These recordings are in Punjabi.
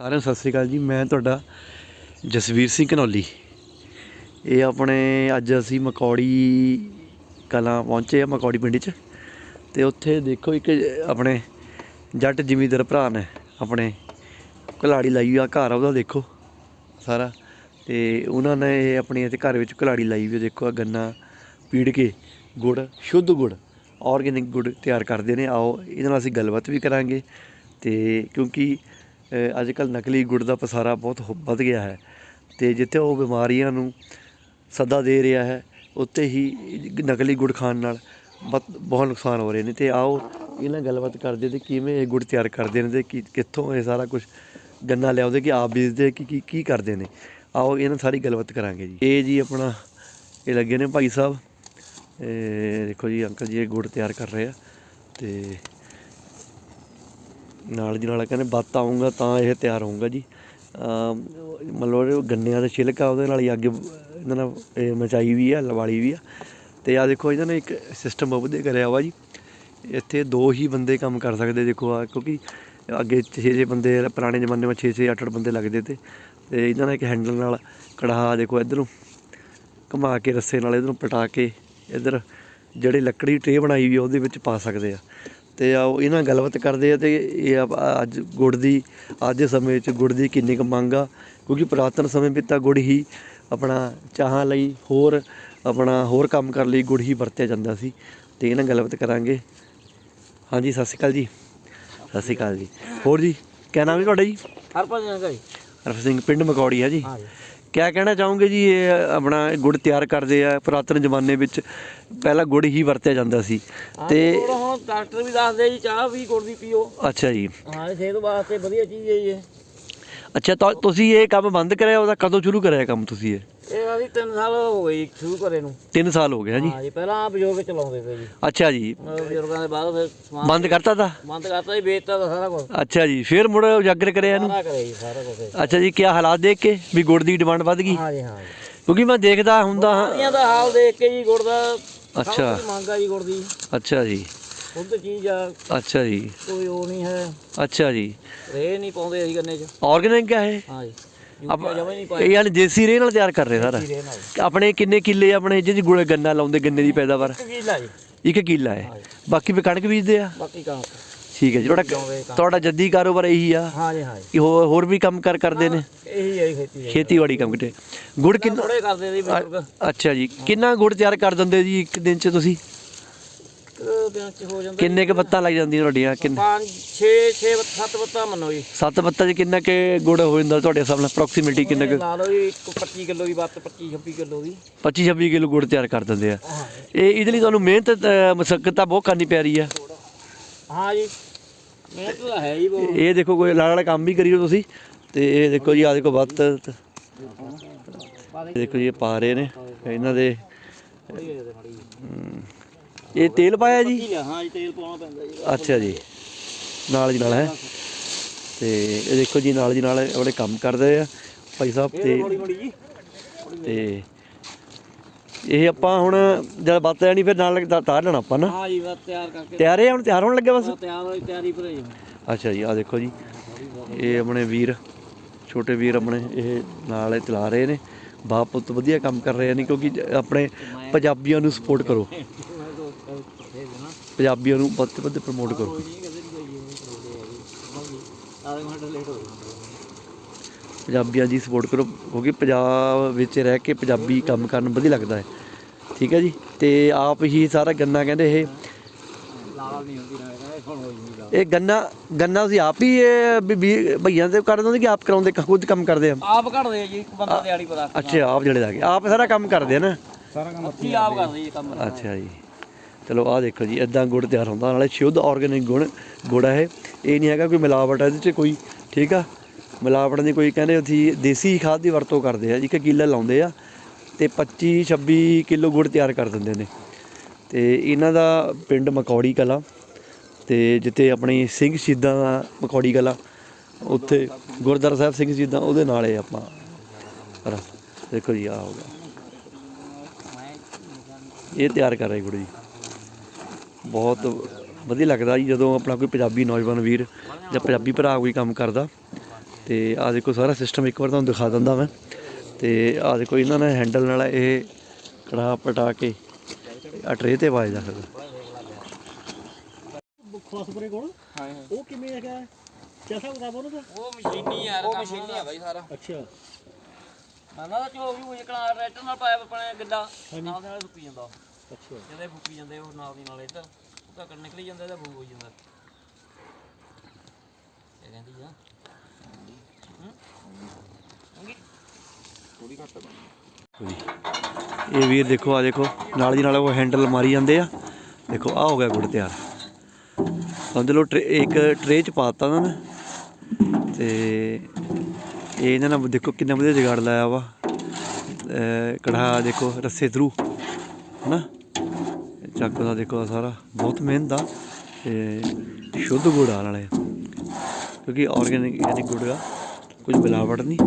ਸਾਰਿਆਂ ਨੂੰ ਸਤਿ ਸ੍ਰੀ ਅਕਾਲ ਜੀ। ਮੈਂ ਤੁਹਾਡਾ ਜਸਵੀਰ ਸਿੰਘ ਘਨੌਲੀ। ਇਹ ਆਪਣੇ ਅੱਜ ਅਸੀਂ ਮਕੌੜੀ ਕਲਾਂ ਪਹੁੰਚੇ ਆ ਮਕੌੜੀ ਪਿੰਡ 'ਚ। ਤੇ ਉੱਥੇ ਦੇਖੋ ਇੱਕ ਆਪਣੇ ਜੱਟ ਜ਼ਿਮੀਂਦਾਰ ਭਰਾ ਨੇ ਆਪਣੇ ਕੁਲਾੜੀ ਲਾਈ ਆ ਘਰ ਉਹਦਾ ਦੇਖੋ ਸਾਰਾ। ਤੇ ਉਹਨਾਂ ਨੇ ਇਹ ਆਪਣੀ ਇੱਥੇ ਘਰ ਵਿੱਚ ਕੁਲਾੜੀ ਲਾਈ ਵੀ ਆ, ਦੇਖੋ ਆ ਗੰਨਾ ਪੀੜ ਕੇ ਗੁੜ ਸ਼ੁੱਧ ਗੁੜ ਆਰਗੈਨਿਕ ਗੁੜ ਤਿਆਰ ਕਰਦੇ ਨੇ। ਆਓ ਇਹਦੇ ਨਾਲ ਅਸੀਂ ਗੱਲਬਾਤ ਵੀ ਕਰਾਂਗੇ। ਤੇ ਕਿਉਂਕਿ ਅੱਜ ਕੱਲ ਨਕਲੀ ਗੁੜ ਦਾ ਪਸਾਰਾ ਬਹੁਤ ਹੋ- ਵੱਧ ਗਿਆ ਹੈ ਤੇ ਜਿੱਥੇ ਉਹ ਬਿਮਾਰੀਆਂ ਨੂੰ ਸੱਦਾ ਦੇ ਰਿਹਾ ਹੈ ਉੱਤੇ ਹੀ ਨਕਲੀ ਗੁੜ ਖਾਣ ਨਾਲ ਬਹੁਤ ਬਹੁਤ ਨੁਕਸਾਨ ਹੋ ਰਹੇ ਨੇ। ਤੇ ਆਓ ਇਹਨਾਂ ਗੱਲਬਾਤ ਕਰਦੇ ਤੇ ਕਿਵੇਂ ਇਹ ਗੁੜ ਤਿਆਰ ਕਰਦੇ ਨੇ ਤੇ ਕੀ ਕਿੱਥੋਂ ਇਹ ਸਾਰਾ ਕੁਝ ਗੰਨਾ ਲਿਆਉਂਦੇ ਕਿ ਆਪ ਬੀਜਦੇ ਕਿ ਕੀ ਕੀ ਕਰਦੇ ਨੇ? ਆਓ ਇਹਨਾਂ ਸਾਰੀ ਗੱਲਬਾਤ ਕਰਾਂਗੇ ਜੀ। ਇਹ ਜੀ ਆਪਣਾ ਇਹ ਲੱਗੇ ਨੇ ਭਾਈ ਸਾਹਿਬ। ਇਹ ਦੇਖੋ ਜੀ ਅੰਕਲ ਜੀ ਇਹ ਗੁੜ ਤਿਆਰ ਕਰ ਰਹੇ ਆ ਤੇ ਨਾਲ ਦੀ ਨਾਲ ਕਹਿੰਦੇ ਬੱਤ ਆਉਂਗਾ ਤਾਂ ਇਹ ਤਿਆਰ ਹੋਊਗਾ ਜੀ। ਮਤਲਬ ਉਹ ਗੰਨਿਆਂ ਦਾ ਆ ਉਹਦੇ ਨਾਲ ਹੀ ਅੱਗ, ਇਹਨਾਂ ਨਾਲ ਮਚਾਈ ਵੀ ਆ, ਲਵਾਲੀ ਵੀ ਆ। ਤੇ ਆ ਦੇਖੋ ਇਹਨਾਂ ਨੇ ਇੱਕ ਸਿਸਟਮ ਬਹੁਤ ਵਧੀਆ ਕਰਿਆ ਵਾ ਜੀ। ਇੱਥੇ ਦੋ ਹੀ ਬੰਦੇ ਕੰਮ ਕਰ ਸਕਦੇ ਦੇਖੋ ਆ ਕਿਉਂਕਿ ਅੱਗੇ 6-6 ਬੰਦੇ, ਪੁਰਾਣੇ ਜ਼ਮਾਨੇ ਵਿੱਚ 6-6 8-8 ਬੰਦੇ ਲੱਗਦੇ ਤੇ ਤੇ ਇਹਨਾਂ ਨੇ ਇੱਕ ਹੈਂਡਲ ਨਾਲ ਕੜਾਹਾ ਦੇਖੋ ਇਧਰੋਂ ਘੁਮਾ ਕੇ, ਰੱਸੇ ਨਾਲ ਇਧਰੋਂ ਪਟਾ ਕੇ, ਇਧਰ ਜਿਹੜੇ ਲੱਕੜੀ ਟਰੇ ਬਣਾਈ ਵੀ ਉਹਦੇ ਵਿੱਚ ਪਾ ਸਕਦੇ ਆ। ਤੇ ਆਓ ਇਹਨਾਂ ਗੱਲਬਾਤ ਕਰਦੇ ਆ ਤੇ ਇਹ ਆ- ਅੱਜ ਗੁੜ ਦੀ ਅੱਜ ਦੇ ਸਮੇਂ ਵਿੱਚ ਗੁੜ ਦੀ ਕਿੰਨੀ ਕੁ ਮੰਗ ਆ ਕਿਉਂਕਿ ਪੁਰਾਤਨ ਸਮੇਂ ਵਿੱਚ ਤਾਂ ਗੁੜ ਹੀ ਆਪਣਾ ਚਾਹਾਂ ਲਈ ਹੋਰ ਆਪਣਾ ਹੋਰ ਕੰਮ ਕਰਨ ਲਈ ਗੁੜ ਹੀ ਵਰਤਿਆ ਜਾਂਦਾ ਸੀ ਤੇ ਇਹਨਾਂ ਗੱਲਬਾਤ ਕਰਾਂਗੇ। ਹਾਂਜੀ ਸਤਿ ਸ਼੍ਰੀ ਅਕਾਲ ਜੀ। ਸਤਿ ਸ਼੍ਰੀ ਅਕਾਲ ਜੀ। ਹੋਰ ਜੀ ਕਿਆ ਨਾਮ ਹੈ ਤੁਹਾਡਾ ਜੀ? ਹਰਭਜਨ ਸਿੰਘ ਜੀ। ਹਰਫ ਸਿੰਘ ਪਿੰਡ ਮਕੌੜੀ ਆ ਜੀ। ਹਾਂ ਜੀ। ਕਿਆ ਕਹਿਣਾ ਚਾਹੋਗੇ ਜੀ ਇਹ ਆਪਣਾ ਗੁੜ ਤਿਆਰ ਕਰਦੇ ਆ ਪੁਰਾਤਨ ਜ਼ਮਾਨੇ ਵਿੱਚ? ਪਹਿਲਾਂ ਗੁੜ ਹੀ ਵਰਤਿਆ ਜਾਂਦਾ ਸੀ। ਤੇ ਹੁਣ ਡਾਕਟਰ ਵੀ ਦੱਸਦੇ ਜੀ ਚਾਹ ਵੀ ਗੁੜ ਦੀ ਪੀਓ। ਅੱਛਾ ਜੀ। ਹਾਂ ਸਿਹਤ ਵਾਸਤੇ ਵਧੀਆ ਚੀਜ਼ ਹੈ ਜੀ ਇਹ। ਅੱਛਾ ਤਾਂ ਤੁਸੀਂ ਇਹ ਕੰਮ ਬੰਦ ਕਰਿਆ ਉਹਦਾ ਕਦੋਂ ਸ਼ੁਰੂ ਕਰਿਆ ਕੰਮ ਤੁਸੀਂ ਇਹ? 3 ਸਾਲ ਹੋ ਗਏ ਜੀ ਸ਼ੁਰੂ ਕਰੇ ਨੂੰ। 3 ਸਾਲ ਹੋ ਗਏ ਆ ਜੀ ਹਾਂ ਜੀ ਪਹਿਲਾਂ ਬਜ਼ੁਰਗ ਚਲਾਉਂਦੇ ਸੀ ਜੀ। ਅੱਛਾ ਜੀ। ਬਜ਼ੁਰਗਾਂ ਦੇ ਬਾਅਦ ਫਿਰ ਸਮਾਨ ਬੰਦ ਕਰਤਾ ਤਾ? ਬੰਦ ਕਰਤਾ ਜੀ ਵੇਚਤਾ ਤਾਂ ਸਾਰਾ ਕੁਝ ਅੱਛਾ ਜੀ ਫਿਰ ਮੁੜ ਉਜਾਗਰ ਕਰਿਆ ਇਹਨੂੰ? ਸਾਰਾ ਕਰੇ ਜੀ ਸਾਰਾ ਕੁਝ ਅੱਛਾ ਜੀ ਕਿਆ ਹਾਲਾਤ ਦੇਖ ਕੇ ਵੀ ਗੁੜ ਦੀ ਡਿਮਾਂਡ ਵੱਧ ਗਈ? ਹਾਂ ਜੀ ਹਾਂ ਜੀ। ਕਿਉਂਕਿ ਮੈਂ ਦੇਖਦਾ ਹੁੰਦਾ ਹਾਂ ਪਾਣੀਆਂ ਦਾ ਹਾਲ ਦੇਖ ਕੇ ਜੀ ਗੁੜ ਦਾ ਅੱਛਾ। ਮੰਗਾ ਜੀ ਗੁੜ ਦੀ। ਅੱਛਾ ਜੀ। ਖੁਦ ਚੀਜ਼ ਆ। ਅੱਛਾ ਜੀ। ਕੋਈ ਉਹ ਨਹੀਂ ਹੈ। ਅੱਛਾ ਜੀ। ਰੇ ਨਹੀਂ ਪਾਉਂਦੇ ਅਸੀਂ ਗੰਨੇ 'ਚ। ਆਰਗੈਨਿਕ ਹੈ ਹਾਂ ਜੀ। ਆਪਾਂ ਇਹ ਯਾਨੀ ਦੇਸੀ ਰੇ ਨਾਲ ਤਿਆਰ ਕਰ ਰਹੇ ਸਾਰਾ। ਨਾਲ। ਆਪਣੇ ਕਿੰਨੇ ਕਿੱਲੇ ਆਪਣੇ ਜਿਹਦੀ ਗੁੜ ਗੰਨਾ ਲਾਉਂਦੇ ਗੰਨੇ ਦੀ ਪੈਦਾਵਾਰ? ਇੱਕ ਕਿੱਲਾ ਜੀ। ਇੱਕ ਕਿੱਲਾ ਹੈ। ਬਾਕੀ ਵੀ ਕਣਕ ਬੀਜਦੇ ਆ? ਬਾਕੀ ਠੀਕ ਹੈ ਜੀ ਤੁਹਾਡਾ ਤੁਹਾਡਾ ਜੱਦੀ ਕਾਰੋਬਾਰ ਇਹੀ ਆ? ਹਾਂ ਜੀ ਹਾਂ ਜੀ। ਕਿ ਹੋਰ ਹੋਰ ਵੀ ਕੰਮ ਕਰ ਕਰਦੇ ਨੇ? ਇਹੀ ਹੈ ਖੇਤੀ ਹੈ ਖੇਤੀਬਾੜੀ ਕੰਮ ਕਿਤੇ ਗੁੜ ਕਿੰਨਾ ਥੋੜੇ ਕਰਦੇ ਸੀ ਬਜ਼ੁਰਗ ਅੱਛਾ ਜੀ ਕਿੰਨਾ ਗੁੜ ਤਿਆਰ ਕਰ ਦਿੰਦੇ ਜੀ ਇੱਕ ਦਿਨ ਚ ਤੁਸੀਂ? ਦਿਨ ਚ ਹੋ ਜਾਂਦਾ ਕਿੰਨੇ ਕ ਬੱਤਾਂ ਲੱਗ ਜਾਂਦੀਆਂ ਤੁਹਾਡੀਆਂ? ਕਿੰਨੇ ਪੰਜ 6 6 7 ਬੱਤਾ ਮੰਨੋ ਜੀ। ਸੱਤ ਬੱਤਾਂ ਚ ਕਿੰਨਾ ਕੇ ਗੁੜ ਹੋ ਜਾਂਦਾ ਤੁਹਾਡੇ ਹਿਸਾਬ ਨਾਲ? ਅਪਰੋਕਸੀਮੇਟਲੀ ਕਿੰਨਾ ਕੁ? ਲਾ ਲਓ ਜੀ ਇੱਕ 25 ਕਿਲੋ ਦੀ ਬੱਤ 25 26 ਕਿਲੋ ਦੀ। 25 26 ਕਿਲੋ ਗੁੜ ਤਿਆਰ ਕਰ ਦਿੰਦੇ ਆ। ਹਾਂ ਇਹ ਇਹਦੇ ਲਈ ਤੁਹਾਨੂੰ ਮਿਹਨਤ ਤਾਂ ਬਹੁਤ ਕਰਨੀ ਪੈ ਰਹੀ ਆ। ਹਾਂ ਜੀ। ਮਿਹਨਤ ਤਾਂ ਹੈ ਜੀ ਬਹੁਤ। ਇਹ ਦੇਖੋ ਕੋਈ ਲਾਲ ਵਾਲਾ ਕੰਮ ਵੀ ਕਰੀਓ ਤੁਸੀਂ। ਤੇ ਇਹ ਦੇਖੋ ਜੀ ਆ ਦੇਖੋ ਬੱਤ ਇਹ ਦੇਖੋ ਜੀ ਇਹ ਪਾ ਰਹੇ ਨੇ। ਇਹਨਾਂ ਦੇ ਹਮ, ਇਹ ਤੇਲ ਪਾਇਆ ਜੀ? ਲਿਆ ਹਾਂ ਜੀ ਤੇਲ ਪਾਉਣਾ ਪੈਂਦਾ ਜੀ। ਅੱਛਾ ਜੀ। ਨਾਲ ਦੀ ਨਾਲ ਹੈ? ਤੇ ਇਹ ਦੇਖੋ ਜੀ ਨਾਲ ਦੀ ਨਾਲ ਉਹਨੇ ਕੰਮ ਕਰਦੇ ਆ। ਭਾਈ ਸਾਹਿਬ ਤੇ ਥੋੜੀ ਥੋੜੀ ਜੀ। ਤੇ ਇਹ ਆਪਾਂ ਹੁਣ ਜਦ ਬੱਤ ਜਾਣੀ ਫਿਰ ਨਾਲ ਲੱਗਦਾ ਤਾਰ ਲੈਣਾ ਆਪਾਂ ਨਾ? ਹਾਂ ਜੀ ਬਸ ਤਿਆਰ ਕਰਕੇ। ਤਿਆਰ ਹੈ ਹੁਣ ਤਿਆਰ ਹੋਣ ਲੱਗੇ ਬਸ? ਤਿਆਰ ਹੋਈ ਤਿਆਰੀ ਜੀ ਅੱਛਾ ਜੀ ਆ ਦੇਖੋ ਜੀ। ਇਹ ਆਪਣੇ ਵੀਰ ਛੋਟੇ ਵੀਰ ਆਪਣੇ ਇਹ ਨਾਲ ਇਹ ਚਲਾ ਰਹੇ ਨੇ। ਬਾਪ ਪੁੱਤ ਵਧੀਆ ਕੰਮ ਕਰ ਰਹੇ ਨੇ ਕਿਉਂਕਿ ਜ- ਆਪਣੇ ਪੰਜਾਬੀਆਂ ਨੂੰ ਸਪੋਰਟ ਕਰੋ। ਪੰਜਾਬੀਆਂ ਨੂੰ ਵੱਧ ਤੋਂ ਵੱਧ ਪ੍ਰਮੋਟ ਕਰੋ। ਹੋ ਪੰਜਾਬੀਆਂ ਦੀ ਸਪੋਰਟ ਕਰੋ ਕਿਉਂਕਿ ਪੰਜਾਬ ਵਿੱਚ ਰਹਿ ਕੇ ਪੰਜਾਬੀ ਕੰਮ ਕਰਨ ਵਧੀਆ ਲੱਗਦਾ ਹੈ। ਠੀਕ ਹੈ ਜੀ? ਤੇ ਆਪ ਹੀ ਸਾਰਾ ਗੰਨਾ ਕਹਿੰਦੇ ਇਹ। ਇਹ ਗੰਨਾ ਗੰਨਾ ਤੁਸੀਂ ਆਪ ਹੀ ਇਹ ਭਈਆਂ ਤੇ ਕਰ ਦਿੰਦੇ ਕਿ ਆਪ ਕਰਾਉਂਦੇ ਖੁਦ ਕੰਮ ਕਰਦੇ ਆ? ਆਪ ਆ ਜੀ ਇੱਕ ਬੰਦਾ ਦਿਹਾੜੀ ਰੱਖ ਅੱਛਾ ਆਪ ਜਿਹੜੇ ਲੱਗੇ ਆਪ ਸਾਰਾ ਕੰਮ ਕਰਦੇ ਆ ਨਾ? ਸਾਰਾ ਕੰਮ ਆਪ ਕਰਦੇ ਜੀ ਕੰਮ। ਅੱਛਾ ਜੀ। ਚਲੋ ਆਹ ਦੇਖੋ ਜੀ ਇਦਾਂ ਗੁੜ ਤਿਆਰ ਹੁੰਦਾ, ਨਾਲੇ ਸ਼ੁੱਧ ਆਰਗੈਨਿਕ ਗੁਣ, ਗੁੜ ਹੈ ਇਹ। ਨਹੀਂ ਹੈਗਾ ਕੋਈ ਮਿਲਾਵਟ ਹੈ ਇਹਦੇ 'ਚ ਕੋਈ, ਠੀਕ ਆ? ਮਿਲਾਵਟ ਦੀ ਕੋਈ ਕਹਿੰਦੇ ਅਸੀਂ ਦੇਸੀ ਖਾਦ ਦੀ ਵਰਤੋਂ ਕਰਦੇ ਆ, ਇੱਕ ਕਿੱਲਾ ਲਾਉਂਦੇ ਆ ਤੇ 25 26 ਕਿਲੋ ਗੁੜ ਤਿਆਰ ਕਰ ਦਿੰਦੇ ਨੇ। ਤੇ ਇਹਨਾਂ ਦਾ ਪਿੰਡ ਮਕੌੜੀ ਕਲਾ ਤੇ ਜਿੱਥੇ ਆਪਣੀ ਸਿੰਘ ਸ਼ਹੀਦਾਂ ਦਾ ਮਕੌੜੀ ਕਲਾ, ਉੱਥੇ ਗੁਰਦੁਆਰਾ ਸਾਹਿਬ ਸਿੰਘ ਸ਼ਹੀਦਾਂ, ਉਹਦੇ ਨਾਲ ਹੀ ਆਪਾਂ ਦੇਖੋ ਜੀ ਆ ਹੋ ਗਿਆ। ਇਹ ਤਿਆਰ ਕਰ ਰਹੇ ਗੁੜ ਜੀ। ਬਹੁਤ ਵਧੀਆ ਲੱਗਦਾ ਜੀ ਜਦੋਂ ਆਪਣਾ ਕੋਈ ਪੰਜਾਬੀ ਨੌਜਵਾਨ ਵੀਰ ਜਾਂ ਪੰਜਾਬੀ ਭਰਾ ਕੋਈ ਕੰਮ ਕਰਦਾ। ਤੇ ਆ ਦੇਖੋ ਸਾਰਾ ਸਿਸਟਮ ਇੱਕ ਵਾਰ ਤੁਹਾਨੂੰ ਦਿਖਾ ਦਿੰਦਾ ਮੈਂ। ਤੇ ਆ ਦੇਖੋ ਇਹਨਾਂ ਨੇ ਹੈਂਡਲ ਨਾਲ ਇਹ ਕੜਾਹ ਪਟਾ ਕੇ ਆ ਟਰੇ ਤੇ ਜਾ ਸਕਦਾ। ਖੋਸਪੁਰੇ ਕੋਲ? ਹਾਂ ਉਹ ਕਿਵੇਂ ਹੈਗਾ? ਕਿਹਦਾ ਬਤਾ ਬੋਲੋ ਤਾਂ ਉਹ ਮਸ਼ੀਨੀ ਯਾਰ ਉਹ ਮਸ਼ੀਨੀ ਆ ਬਾਈ ਸਾਰਾ। ਅੱਛਾ। ਨਾ ਦਾ ਚੋ ਵੀ ਇਕਲਾ ਰੈਟਰ ਨਾਲ ਪਾਇਆ ਆਪਣੇ ਗੱਡਾ। ਨਾਲ ਦੇ ਨਾਲ ਫੁੱਕੀ ਜਾਂਦਾ ਅੱਛਾ। ਜਿਹਦੇ ਫੁੱਕੀ ਜਾਂਦੇ ਉਹ ਨਾਲ ਦੀ ਨਾਲ ਇੱਧਰ। ਉਹ ਤਾਂ ਕੱਢ ਨਿਕਲੀ ਜਾਂਦਾ ਇਹਦਾ ਫੂਕ ਹੋ ਜਾਂਦਾ। ਇਹ ਕਹਿੰਦੀ ਆ। ਇਹ ਵੀਰ ਦੇਖੋ ਆ ਦੇਖੋ ਨਾਲ ਦੀ ਨਾਲ ਉਹ ਹੈਂਡਲ ਮਾਰੀ ਜਾਂਦੇ ਆ। ਦੇਖੋ ਆ ਹੋ ਗਿਆ ਗੁੜ ਤਿਆਰ। ਸਮਝ ਲਓ ਟਰੇ ਇੱਕ ਟਰੇ ਚ ਪਾਤਾ ਨਾ। ਮੈਂ ਤੇ ਇਹ ਇਹਨਾਂ ਨੇ ਦੇਖੋ ਕਿੰਨਾ ਵਧੀਆ ਜੁਗਾੜ ਲਾਇਆ ਵਾ। ਕੜਾਹ ਦੇਖੋ ਰੱਸੇ ਥਰੂ ਹਨਾ? ਚੱਕ ਦਾ ਦੇਖੋ ਸਾਰਾ। ਬਹੁਤ ਮਿਹਨਤ ਆ। ਤੇ ਸ਼ੁੱਧ ਗੁੜ ਆ ਨਾਲੇ। ਕਿਉਂਕਿ ਆਰਗੈਨਿਕ ਯਾਨੀ ਗੁੜ ਆ, ਕੁਝ ਮਿਲਾਵਟ ਨਹੀਂ।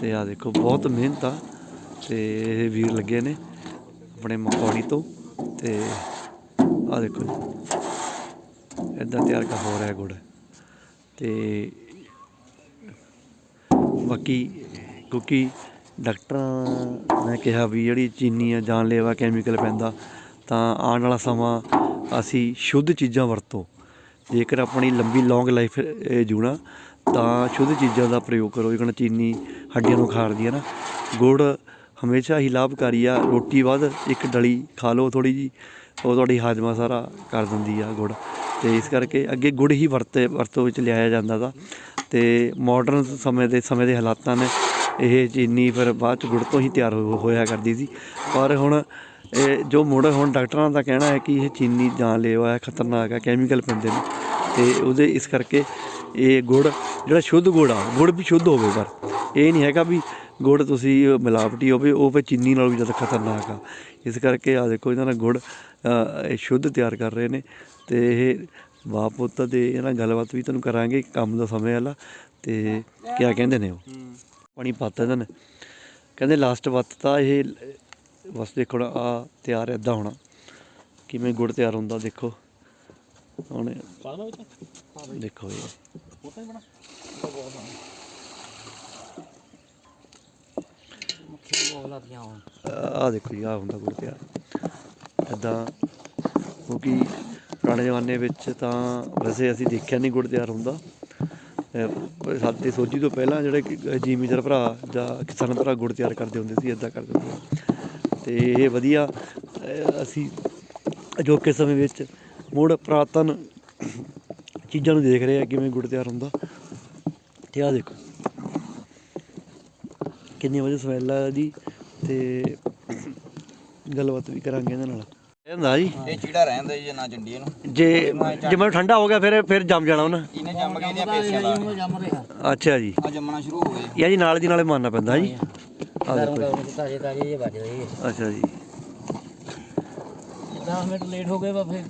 ਤੇ ਆ ਦੇਖੋ, ਬਹੁਤ ਮਿਹਨਤ ਆ। ਤੇ ਇਹ ਵੀਰ ਲੱਗੇ ਨੇ ਆਪਣੇ ਮਕੌੜੀ ਤੋਂ। ਤੇ ਆ ਦੇਖੋ ਇਦਾਂ ਤਿਆਰ ਕਰ ਹੋ ਰਿਹਾ ਗੁੜ। ਤੇ ਬਾਕੀ ਕਿਉਂਕਿ ਡਾਕਟਰਾਂ ਨੇ ਕਿਹਾ ਵੀ ਜਿਹੜੀ ਚੀਨੀ ਆ ਜਾਨਲੇਵਾ ਕੈਮੀਕਲ ਪੈਂਦਾ ਤਾਂ ਆਉਣ ਵਾਲਾ ਸਮਾਂ ਅਸੀਂ ਸ਼ੁੱਧ ਚੀਜ਼ਾਂ ਵਰਤੋ। ਜੇਕਰ ਆਪਣੀ ਲੰਬੀ ਲੌਂਗ ਲਾਈਫ ਜੂਣਾ ਤਾਂ ਸ਼ੁੱਧ ਚੀਜ਼ਾਂ ਦਾ ਪ੍ਰਯੋਗ ਕਰੋ। ਜਿਵੇਂ ਚੀਨੀ ਹੱਡੀਆਂ ਨੂੰ ਖਾਰਦੀ ਹੈ ਨਾ। ਗੁੜ ਹਮੇਸ਼ਾ ਹੀ ਲਾਭਕਾਰੀ ਆ। ਰੋਟੀ ਵੱਧ, ਇੱਕ ਡਲੀ ਖਾ ਲਓ ਥੋੜੀ ਜੀ ਉਹ ਤੁਹਾਡੀ ਹਾਜ਼ਮਾ ਸਾਰਾ ਕਰ ਦਿੰਦੀ ਆ ਗੁੜ। ਤੇ ਇਸ ਕਰਕੇ ਅੱਗੇ ਗੁੜ ਹੀ ਵਰਤੇ, ਵਰਤੋਂ ਵਿੱਚ ਲਿਆਇਆ ਜਾਂਦਾ ਤਾ। ਤੇ ਮਾਡਰਨ ਸਮੇਂ ਦੇ ਸਮੇਂ ਦੇ ਹਾਲਾਤਾਂ ਨੇ, ਇਹ ਚੀਨੀ ਫਿਰ ਬਾਅਦ ਚ ਗੁੜ ਤੋਂ ਹੀ ਤਿਆਰ ਹੋ- ਹੋਇਆ ਕਰਦੀ ਸੀ। ਪਰ ਹੁਣ ਇਹ ਜੋ ਮੁੜ ਹੁਣ ਡਾਕਟਰਾਂ ਦਾ ਕਹਿਣਾ ਹੈ ਕਿ ਇਹ ਚੀਨੀ ਜਾਨਲੇਵਾ ਹੈ ਖਤਰਨਾਕ ਹੈ ਕੈਮੀਕਲ ਪੈਂਦੇ ਨੇ। ਤੇ ਉਹਦੇ ਇਸ ਕਰਕੇ ਇਹ ਗੁੜ ਜਿਹੜਾ ਸ਼ੁੱਧ ਗੁੜ ਆ ਗੁੜ ਵੀ ਸ਼ੁੱਧ ਹੋਵੇ ਪਰ ਇਹ ਨਹੀਂ ਹੈਗਾ ਵੀ ਗੁੜ ਤੁਸੀਂ ਮਿਲਾਵਟੀ ਹੋਵੇ ਉਹ ਫਿਰ ਚੀਨੀ ਨਾਲੋਂ ਵੀ ਜ਼ਿਆਦਾ ਖਤਰਨਾਕ ਆ। ਇਸ ਕਰਕੇ ਆ ਦੇਖੋ ਇਹਨਾਂ ਦਾ ਗੁੜ ਇਹ ਸ਼ੁੱਧ ਤਿਆਰ ਕਰ ਰਹੇ ਨੇ। ਤੇ ਇਹ ਬਾਪ ਪੁੱਤ ਦੇ ਇਹਨਾਂ ਗੱਲਬਾਤ ਵੀ ਤੁਹਾਨੂੰ ਕਰਾਂਗੇ ਕੰਮ ਦਾ ਸਮੇਂ ਵਾਲਾ। ਤੇ ਕਿਆ ਕਹਿੰਦੇ ਨੇ ਉਹ? ਪਾਣੀ ਪਾਤਾ ਇਹਨਾਂ ਨੇ। ਕਹਿੰਦੇ ਲਾਸਟ ਵੱਤ ਤਾਂ ਇਹ ਬਸ ਦੇਖੋ ਨਾ ਆ ਤਿਆਰ ਇਦਾਂ ਹੋਣਾ। ਕਿਵੇਂ ਗੁੜ ਤਿਆਰ ਹੁੰਦਾ ਦੇਖੋ। ਹੁਣ ਦੇਖੋ ਇਹ। ਫੋਟੋ ਆ ਦੇਖੋ ਜੀ ਆ ਹੁੰਦਾ ਗੁੜ ਤਿਆਰ। ਇਦਾਂ, ਕਿਉਂਕਿ ਪੁਰਾਣੇ ਜ਼ਮਾਨੇ ਵਿੱਚ ਤਾਂ ਵੈਸੇ ਅਸੀਂ ਦੇਖਿਆ ਨਹੀਂ ਗੁੜ ਤਿਆਰ ਹੁੰਦਾ। ਅਹ ਸਾਡੇ ਸੋਝੀ ਤੋਂ ਪਹਿਲਾਂ ਜਿਹੜੇ ਕਿ ਭਰਾ ਜਾਂ ਕਿਸਾਨ ਭਰਾ ਗੁੜ ਤਿਆਰ ਕਰਦੇ ਹੁੰਦੇ ਸੀ ਇਦਾਂ ਕਰਦੇ ਹੁੰਦੇ ਤੇ ਇਹ ਵਧੀਆ ਅਸੀਂ ਅਜੋਕੇ ਸਮੇਂ ਵਿੱਚ ਮੁੜ ਪੁਰਾਤਨ ਚੀਜ਼ਾਂ ਨੂੰ ਦੇਖ ਰਹੇ ਆ ਕਿਵੇਂ ਗੁੜ ਤਿਆਰ ਹੁੰਦਾ। ਤੇ ਆ ਦੇਖੋ ਕਿੰਨੀ ਵਧੀਆ ਸਮੈਲ ਆ ਜੀ ਤੇ ਗੱਲਬਾਤ ਵੀ ਕਰਾਂਗੇ ਇਹਨਾਂ ਨਾਲ। ਇਹ ਹੁੰਦਾ ਜੀ। ਇਹ ਚੀੜਾ ਰਹਿੰਦਾ ਜੀ ਜੇ ਨਾ ਚੰਡੀ ਇਹਨੂੰ ਜੇ ਜੇ ਮੈਨੂੰ ਠੰਡਾ ਹੋ ਗਿਆ ਫਿਰ ਫਿਰ ਜੰਮ ਜਾਣਾ ਉਹਨਾਂ। ਇਹਨੇ ਜੰਮ ਕੇ ਇਹਦੀਆਂ ਪੇਸੀਆਂ ਲਾ ਅੱਛਾ ਜੀ। ਆ ਜੰਮਣਾ ਸ਼ੁਰੂ ਹੋ ਗਏ ਯਾ ਜੀ ਨਾਲ ਦੀ ਨਾਲੇ ਮਾਰਨਾ ਪੈਂਦਾ ਜੀ। ਗਰਮ ਗਰਮ ਤਾਜੇ ਤਾਜੇ ਜੇ ਵੱਜ ਰਹੀ ਹੈ ਅੱਛਾ ਜੀ। 10 ਮਿੰਟ ਲੇਟ ਹੋ ਗਏ ਵਾ ਫਿਰ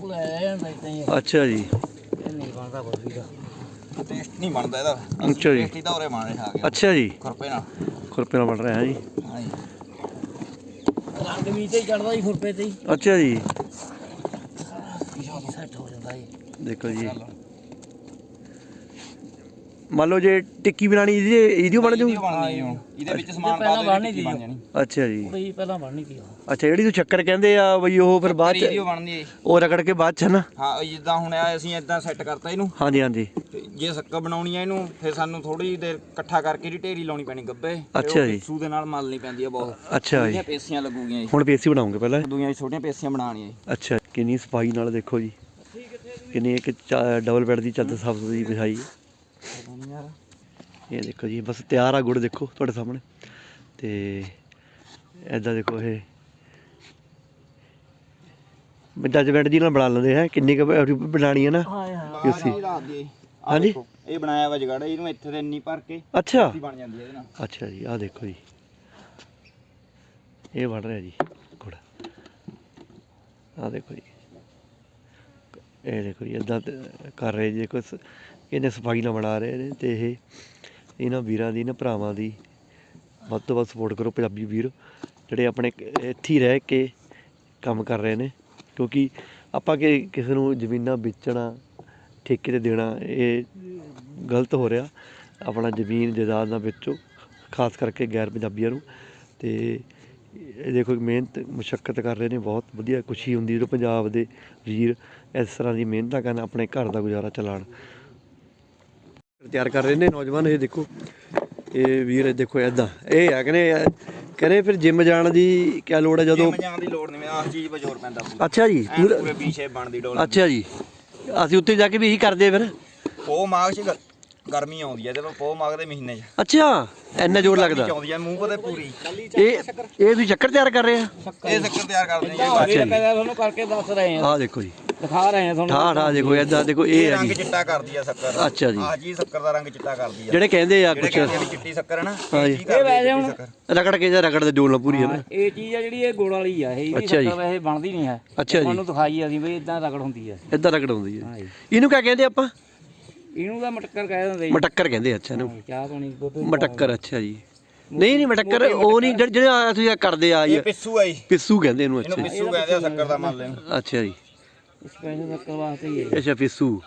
ਭੁਲਾਇਆ ਜਾਂਦਾ ਇਦਾਂ ਹੀ ਅੱਛਾ ਜੀ। ਇਹ ਨਹੀਂ ਬਣਦਾ ਕੁਝ ਵੀ ਦਾ ਟੇਸਟ ਨਹੀਂ ਬਣਦਾ ਇਹਦਾ। ਅੱਛਾ ਜੀ। ਟੇਸਟ ਤਾਂ ਉਰੇ ਬਣ ਰਿਹਾ ਆ ਗਿਆ ਅੱਛਾ ਜੀ। ਖੁਰਪੇ ਨਾਲ। ਖੁਰਪੇ ਨਾਲ ਬਣ ਰਿਹਾ ਹੈ ਜੀ। ਹਾਂ ਜੀ। ਰੰਗ ਵੀ ਤੇ ਚੜਦਾ ਹੀ ਖੁਰਪੇ ਤੇ ਹੀ। ਅੱਛਾ ਜੀ। ਸੈੱਟ ਹੋ ਜਾਂਦਾ ਜੀ। ਦੇਖੋ ਜੀ। ਮੰਨ ਲਓ ਜੇ ਟਿੱਕੀ ਬਣਾਣੀ ਇਹਦੀ ਇਹਦੀ ਬਣ ਜੂ ਇਹਦੀ ਵਿੱਚ ਸਮਾਨ ਪਹਿਲਾਂ ਪਾ ਬਣਨੀ ਦੇ ਜਾਣੀ। ਅੱਛਾ ਜੀ। ਪਹਿਲਾਂ ਬਣਨੀ ਉਹ। ਅੱਛਾ ਜਿਹੜੀ ਤੂੰ ਚੱਕਰ ਕਹਿੰਦੇ ਆ ਬਈ ਉਹ ਫਿਰ ਬਾਅਦ ਚ ਉਹ ਬਣਦੀ ਹੈ ਉਹ ਰਗੜ ਕੇ ਬਾਅਦ ਚ ਨਾ? ਹਾਂ ਜਿੱਦਾਂ ਹੁਣ ਆ ਅਸੀਂ ਇਦਾਂ ਸੈੱਟ ਕਰਤਾ ਇਹਨੂੰ। ਹਾਂਜੀ ਹਾਂਜੀ। ਤੇ ਜੇ ਸੱਕਾ ਬਣਾਉਣੀ ਆ ਇਹਨੂੰ ਫਿਰ ਸਾਨੂੰ ਥੋੜੀ ਦੇਰ ਇਕੱਠਾ ਕਰਕੇ ਇਹਦੀ ਢੇਰੀ ਲਾਉਣੀ ਪੈਣੀ ਗੱਬੇ। ਫਿਰ ਉਹ ਅੱਛਾ ਜੀ। ਪਿੱਸੂ ਦੇ ਨਾਲ ਮਲਣੀ ਪੈਂਦੀ ਆ ਬਹੁਤ। ਅੱਛਾ ਜੀ। ਇਹਦੀਆਂ ਪੇਸੀਆਂ ਲੱਗੂਗੀਆਂ ਜੀ। ਹੁਣ ਪੇਸੀ ਬਣਾਉਂਗੇ ਪਹਿਲਾਂ? ਦੂਈਆਂ ਛੋਟੀਆਂ ਪੇਸੀਆਂ ਬਣਾਉਣੀਆਂ ਜੀ। ਅੱਛਾ ਕਿੰਨੀ ਸਫ਼ਾਈ ਨਾਲ ਦੇਖੋ ਜੀ। ਕਿੰਨੀ ਇੱਕ ਡਬਲ ਬੈੱਡ ਦੀ ਚਾਦਰ ਸਾਫ਼ ਸੁਥਰੀ ਵਿਛਾਈ। ਹੈ ਇਹ ਦੇਖੋ ਜੀ ਬਸ ਤਿਆਰ ਆ ਗੁੜ ਦੇਖੋ ਤੁਹਾਡੇ ਸਾਹਮਣੇ। ਤੇ ਐਦਾਂ ਦੇਖੋ ਇਹ। ਜੱਜਮੈਂਟ ਜੀ ਨਾਲ ਬਣਾ ਲੈਂਦੇ ਹੈ ਕਿੰਨੀ ਕੁ ਬਣਾਣੀ ਹੈ ਨਾ। ਹਾਂ ਹਾਂ। ਹਾਂਜੀ। ਇਹ ਬਣਾਇਆ ਵਾ ਜਗਾੜਾ ਇਹਨੂੰ ਇੱਥੇ ਤੇ ਇੰਨੀ ਭਰ ਕੇ ਅੱਛਾ। ਬਣ ਜਾਂਦੀ ਹੈ ਇਹਦੇ ਨਾਲ। ਅੱਛਾ ਜੀ ਆਹ ਦੇਖੋ ਜੀ। ਇਹ ਬਣ ਰਿਹਾ ਜੀ ਗੁੜ। ਆਹ ਦੇਖੋ ਜੀ। ਇਹ ਦੇਖੋ ਜੀ ਇਦਾਂ ਕਰ ਰਹੇ ਜੀ ਦੇਖੋ ਸ- ਇਹਨੇ ਸਫ਼ਾਈ ਨਾਲ ਬਣਾ ਰਹੇ ਨੇ ਤੇ ਇਹ ਇਹਨਾਂ ਵੀਰਾਂ ਦੀ ਇਹਨਾਂ ਭਰਾਵਾਂ ਦੀ ਵੱਧ ਤੋਂ ਵੱਧ ਸਪੋਰਟ ਕਰੋ, ਪੰਜਾਬੀ ਵੀਰ, ਜਿਹੜੇ ਆਪਣੇ ਇੱਥੇ ਹੀ ਰਹਿ ਕੇ ਕੰਮ ਕਰ ਰਹੇ ਨੇ। ਕਿਉਂਕਿ ਆਪਾਂ ਕਿ ਕਿਸੇ ਨੂੰ ਜ਼ਮੀਨਾਂ ਵੇਚਣਾ, ਠੇਕੇ ਤੇ ਦੇਣਾ, ਇਹ ਗਲਤ ਹੋ ਰਿਹਾ। ਆਪਣਾ ਜ਼ਮੀਨ ਜਾਇਦਾਦ ਦਾ ਵੇਚੋ, ਖਾਸ ਕਰਕੇ ਗੈਰ ਪੰਜਾਬੀਆਂ ਨੂੰ। ਤੇ ਇਹ ਦੇਖੋ ਮਿਹਨਤ ਮੁਸ਼ਕਲ ਕਰ ਰਹੇ ਨੇ, ਬਹੁਤ ਵਧੀਆ ਖੁਸ਼ੀ ਹੁੰਦੀ ਜਦੋਂ ਪੰਜਾਬ ਦੇ ਵੀਰ ਇਸ ਤਰ੍ਹਾਂ ਦੀ ਮਿਹਨਤਾਂ ਕਰਨ, ਆਪਣੇ ਘਰ ਦਾ ਗੁਜ਼ਾਰਾ ਚਲਾਉਣ। ਤਿਆਰ ਕਰ ਰਹੇ ਨੇ ਨੌਜਵਾਨ ਇਹ ਦੇਖੋ ਇਹ ਵੀਰ ਇਹ ਦੇਖੋ ਐਦਾਂ ਇਹ ਹੈ ਕਹਿੰਦੇ ਕਹਿੰਦੇ ਫਿਰ ਜਿਮ ਜਾਣ ਦੀ ਕੀ ਲੋੜ ਹੈ ਜਦੋਂ? ਜਿਮ ਜਾਣ ਦੀ ਲੋੜ ਨਹੀਂ ਆਹ ਚੀਜ਼ 'ਤੇ ਜ਼ੋਰ ਪੈਂਦਾ ਪੂਰਾ। ਅੱਛਾ ਜੀ ਐਨ ਪੂਰਾ ਪੂਰੇ ਵੀ ਸ਼ੇਪ ਬਣਦੀ ਡੋਲ ਅੱਛਾ ਜੀ। ਅਸੀਂ ਉੱਥੇ ਜਾ ਕੇ ਵੀ ਇਹੀ ਕਰਦੇ ਆ ਫਿਰ? ਉਹ ਮਾਗ 'ਚ ਗਰਮੀ ਆਉਂਦੀ ਹੈ ਜਦੋਂ ਪੋ ਮਾਗ ਦੇ ਮਹੀਨੇ 'ਚ। ਅੱਛਾ ਇੰਨਾ ਜ਼ੋਰ ਲੱਗਦਾ। ਆਉਂਦੀ ਹੈ ਮੂੰਹ ਤੇ ਪੂਰੀ। ਇਹ ਇਹ ਤੁਸੀਂ ਚੱਕਰ ਤਿਆਰ ਕਰ ਰਹੇ ਆ? ਇਹ ਸ਼ੱਕਰ ਤਿਆਰ ਕਰਦੇ ਨੇ ਅੱਛਾ ਜੀ। ਤੁਹਾਨੂੰ ਕਰਕੇ ਦੱਸ ਰਹੇ ਹਾਂ ਆਹ ਦੇਖੋ ਜੀ। ਦਿਖਾ ਰਹੇ ਹਾਂ ਤੁਹਾਨੂੰ। ਠਾ ਠਾ ਦੇਖੋ ਐਦਾਂ ਦੇਖੋ ਇਹ ਰੰਗ ਜੀ। ਚਿੱਟਾ ਕਰਦੀ ਆ ਸ਼ੱਕਰ। ਅੱਛਾ ਜੀ। ਆਹ ਜੀ ਸ਼ੱਕਰ ਦਾ ਰੰਗ ਚਿੱਟਾ ਕਰਦੀ ਆ। ਜਿਹੜੇ ਕਹਿੰਦੇ ਆ ਜਿਹੜੇ ਕੁਛ ਕਹਿੰਦੇ ਆ ਵੀ ਚਿੱਟੀ ਸ਼ੱਕਰ ਹੈ ਨਾ ਹਾਂ ਜੀ। ਇਹ ਵੈਸੇ ਆ ਹੁਣ- ਰਗੜ ਕੇ ਜਾਂ ਰਗੜ ਦੇ ਡੋਲ ਨਾਲ ਪੂਰੀ ਹੈ ਨਾ। ਇਹ ਚੀਜ਼ ਆ ਜਿਹੜੀ ਇਹ ਗੁੜ ਵਾਲੀ ਆ ਇਹ ਇਹਦੀ ਅੱਛਾ ਜੀ। ਵੈਸੇ ਬਣਦੀ ਨਹੀਂ ਹੈ। ਅੱਛਾ ਜੀ। ਤੁਹਾਨੂੰ ਦਿਖਾਈ ਅਸੀਂ ਵੀ ਇਦਾਂ ਰਗੜ ਹੁੰਦੀ ਆ। ਐਦਾਂ ਰਗੜ ਹੁੰਦੀ ਹੈ ਹਾਂ ਜੀ। ਇਹਨੂੰ ਕਿਆ ਕਹਿੰਦੇ ਆਪਾਂ? ਇਹਨੂੰ ਤਾਂ ਮਟਕਰ ਕਹਿ ਦਿੰਦੇ ਜੀ। ਮਟੱਕਰ ਕਹਿੰਦੇ ਆ ਅੱਛਾ ਇਹਨੂੰ। ਚਾਹ ਪਾਣੀ ਦੁੱਧ ਮਟੱਕਰ ਅੱਛਾ ਜੀ। ਨਹੀਂ ਨਹੀਂ ਮਟੱਕਰ ਉਹ ਨਹੀਂ ਜਿਹੜੇ- ਜਿਹੜੇ ਆ ਤੁਸੀਂ ਕਰਦੇ ਆ ਇਹ ਪਿੱਸੂ ਆ ਜੀ। ਪਿੱਸੂ ਕਹਿੰਦੇ ਇਹਨੂੰ ਇਹਨੂੰ ਅੱਛਾ ਪਿੱਸੂ ਕਹਿੰਦੇ ਆ ਸ਼ੱਕਰ ਦਾ ਮੰਨ ਲੈਣ। ਅੱਛਾ ਜੀ। ਸਪੈਸ਼ਲ ਸ਼ੱਕਰ ਵਾਸਤੇ ਹੀ ਹੈ ਜੀ। ਅੱਛਾ ਪਿੱਸੂ।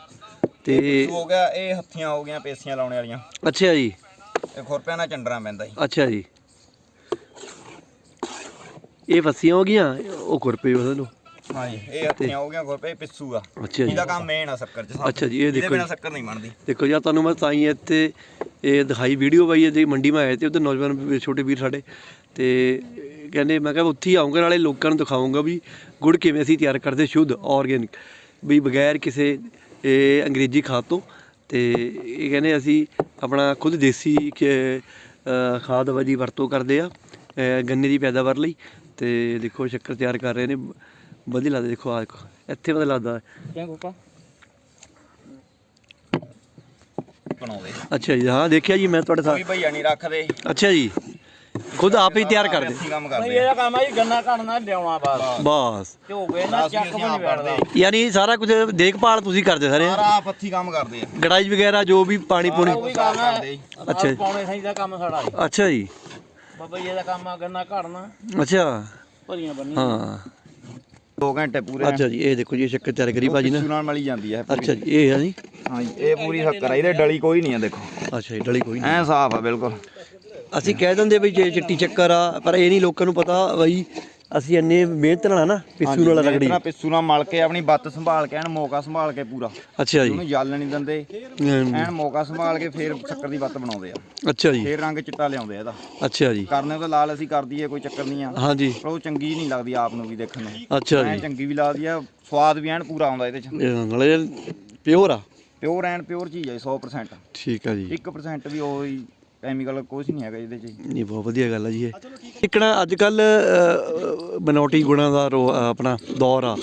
ਤੇ ਹੋ ਗਿਆ ਇਹ ਹੱਥੀਆਂ ਹੋ ਗਈਆਂ ਪੇਸੀਆਂ ਲਾਉਣੇ ਵਾਲੀਆਂ। ਅੱਛਾ ਜੀ। ਇਹ ਖੁਰਪਿਆਂ ਨਾਲ ਚੰਡਰਾਂ ਪੈਂਦਾ ਜੀ। ਅੱਛਾ ਜੀ। ਇਹ ਫਸੀਆਂ ਹੋ ਗਈਆਂ ਉਹ ਖੁਰਪੇ ਉਹਦੇ ਨੂੰ। ਹਾਂ ਜੀ ਇਹ ਹੱਥੀਆਂ ਹੋ ਗਈਆਂ ਖੁਰਪੇ ਪਿੱਸੂ ਆ। ਅੱਛਾ ਜੀ। ਇਹਦਾ ਕੰਮ ਮੇਨ ਆ ਸ਼ੱਕਰ 'ਚ ਅੱਛਾ ਜੀ, ਇਹ ਇਹਦੇ ਦੇਖੋ ਬਿਨਾਂ ਜੀ। ਸ਼ੱਕਰ ਨਹੀਂ ਬਣਦੀ। ਦੇਖੋ ਜੀ ਆਹ ਤੁਹਾਨੂੰ ਮੈਂ ਤਾਂ ਹੀ ਇੱਥੇ ਇਹ ਦਿਖਾਈ ਵੀਡੀਓ ਬਾਈ ਇਹਦੀ ਮੰਡੀ ਮੈਂ ਆਏ ਤੇ ਉਧਰ ਨੌਜਵਾਨ ਛੋਟੇ ਵੀਰ ਸਾਡੇ। ਤੇ ਕਹਿੰਦੇ ਮੈਂ ਕਿਹਾ ਉੱਥੇ ਆਉਂਗਾ ਨਾਲੇ ਲੋਕਾਂ ਨੂੰ ਦਿਖਾਉਂਗਾ ਵੀ ਗੁੜ ਕਿਵੇਂ ਅਸੀਂ ਤਿਆਰ ਕਰਦੇ ਸ਼ੁੱਧ ਆਰਗੈਨਿਕ ਵੀ ਬਗੈਰ ਕਿਸੇ ਇਹ ਅੰਗਰੇਜ਼ੀ ਖਾਦ ਤੋਂ ਤੇ ਇਹ ਕਹਿੰਦੇ ਅਸੀਂ ਆਪਣਾ ਖੁਦ ਦੇਸੀ ਖਾਦ ਵਾਲੀ ਵਰਤੋਂ ਕਰਦੇ ਆ ਗੰਨੇ ਦੀ ਪੈਦਾਵਾਰ ਲਈ ਤੇ ਦੇਖੋ ਸ਼ੱਕਰ ਤਿਆਰ ਕਰ ਰਹੇ ਨੇ ਵਧੀਆ ਲੱਗਦਾ ਦੇਖੋ ਆ ਇੱਥੇ ਪਤਾ ਲੱਗਦਾ। ਕਿਆ ਕੋਪਾ ਬਣਾਉਂਦੇ। ਅੱਛਾ ਜੀ ਹਾਂ ਦੇਖਿਆ ਜੀ ਮੈਂ ਤੁਹਾਡੇ ਕੋਈ ਸਾਥ ਭਈਆ ਨਹੀਂ ਰੱਖਦੇ। ਅੱਛਾ ਜੀ। ਖੁਦ ਆਪ ਹੀ ਤਿਆਰ ਕਰਦੇ। ਕੰਮ ਆ ਇਹਦਾ ਕੰਮ ਆ ਜੀ ਗੰਨਾ ਘੜਨਾ ਲਿਆਉਣਾ ਬਸ। ਬਸ। ਝੋ ਗਏ ਨਾ ਚੱਕ ਅਸੀਂ ਵੀ ਨਹੀਂ ਬੈਠਦਾ ਯਾਨੀ ਸਾਰਾ ਕੁਝ ਦੇਖਭਾਲ ਤੁਸੀਂ ਕਰਦੇ ਸਾਰੇ। ਸਾਰਾ ਆਪ ਹੱਥੀਂ ਕੰਮ ਕਰਦੇ ਆ ਗੜਾਈ ਵਗੈਰਾ ਜੋ ਵੀ ਪਾਣੀ ਪੂਣੀ ਉਹ ਵੀ ਕਰਨਾ ਕਰਦੇ ਜੀ। ਅੱਛਾ ਜੀ। ਪੌਣੇ ਸਹੀ ਦਾ ਕੰਮ ਸਾਡਾ ਜੀ। ਅੱਛਾ ਜੀ। ਬਾਬਾ ਜੀ ਇਹਦਾ ਕੰਮ ਆ ਗੰਨਾ ਘੜਨਾ। ਅੱਛਾ। ਭਰੀਆਂ ਬੰਨੀਆਂ। ਹਾਂ। 2 ਘੰਟੇ ਪੂਰੇ ਅੱਛਾ ਜੀ ਇਹ ਦੇਖੋ ਜੀ ਇਹ ਸ਼ੱਕਰ ਤਿਆਰ ਕਰੀ ਭਾਜੀ ਨੇ। ਨਾਲ ਮਲੀ ਜਾਂਦੀ ਹੈ ਅੱਛਾ ਜੀ ਇਹ ਹੈ ਜੀ। ਹਾਂ ਜੀ ਇਹ ਪੂਰੀ ਸ਼ੱਕਰ ਆ ਇਹਦੇ ਡਲੀ ਕੋਈ ਨਹੀਂ ਆ ਦੇਖੋ। ਅੱਛਾ ਜੀ ਡਲੀ ਕੋਈ ਨਹੀਂ। ਐ ਸਾਫ਼ ਆ ਬਿਲਕੁਲ। ਅਸੀਂ ਕਹਿ ਦਿੰਦੇ ਵੀ ਜੇ ਚਿੱਟੀ ਚੱਕਰ ਆ ਪਰ ਇਹ ਨਹੀਂ ਲੋਕਾਂ ਨੂੰ ਪਤਾ ਬਈ ਅਸੀਂ ਇੰਨੇ ਮਿਹਨਤ ਨਾਲ ਨਾ ਪਿੱਛੂ ਨਾਲ ਰਗੜੀ। ਇਤਨਾ ਪਿੱਸੂ ਨਾਲ ਮਲ ਕੇ ਆਪਣੀ ਬੱਤ ਸੰਭਾਲ ਕੇ ਐਨ ਮੌਕਾ ਸੰਭਾਲ ਕੇ ਪੂਰਾ। ਅੱਛਾ ਜੀ। ਉਹਨੂੰ ਜਲ ਨਹੀਂ ਦਿੰਦੇ। ਐਨ ਮੌਕਾ ਸੰਭਾਲ ਕੇ ਫੇਰ ਸ਼ੱਕਰ ਦੀ ਬੱਤ ਬਣਾਉਂਦੇ ਆ। ਅੱਛਾ ਜੀ। ਫੇਰ ਰੰਗ ਚਿੱਟਾ ਲਿਆਉਂਦੇ ਆ ਇਹਦਾ। ਅੱਛਾ ਜੀ। ਕਰਨੇ ਤਾਂ ਲਾਲ ਅਸੀਂ ਕਰ ਦਈਏ ਕੋਈ ਚੱਕਰ ਨਹੀਂ ਆ। ਹਾਂਜੀ। ਪਰ ਉਹ ਚੰਗੀ ਨਹੀਂ ਲੱਗਦੀ ਆਪ ਨੂੰ ਵੀ ਦੇਖਣ ਨੂੰ। ਅੱਛਾ ਜੀ। ਚੰਗੀ ਵੀ ਲੱਗਦੀ ਆ ਸਵਾਦ ਵੀ ਐਨ ਪੂਰਾ ਆਉਂਦਾ ਇਹਦੇ ਚ। ਨਾਲੇ ਪਿਓਰ ਆ। ਪਿਓਰ ਐਨ ਪਿਓਰ ਚੀਜ਼ ਹੈ 100% ਠੀਕ ਆ ਜੀ। 1% ਵੀ ਉਹ ਹੀ ਕੈਮੀਕਲ ਕੁਝ ਨਹੀਂ ਹੈਗਾ ਇਹਦੇ ਚ ਨਹੀਂ ਬਹੁਤ ਵਧੀਆ ਗੱਲ ਆ ਜੀ ਇਹ। ਇਕਣਾ ਅੱਜ ਕੱਲ ਬਨੌਟੀ ਗੁਣਾਂ ਦਾ ਰੋ- ਅ, ਆਪਣਾ ਦੌਰ ਆ।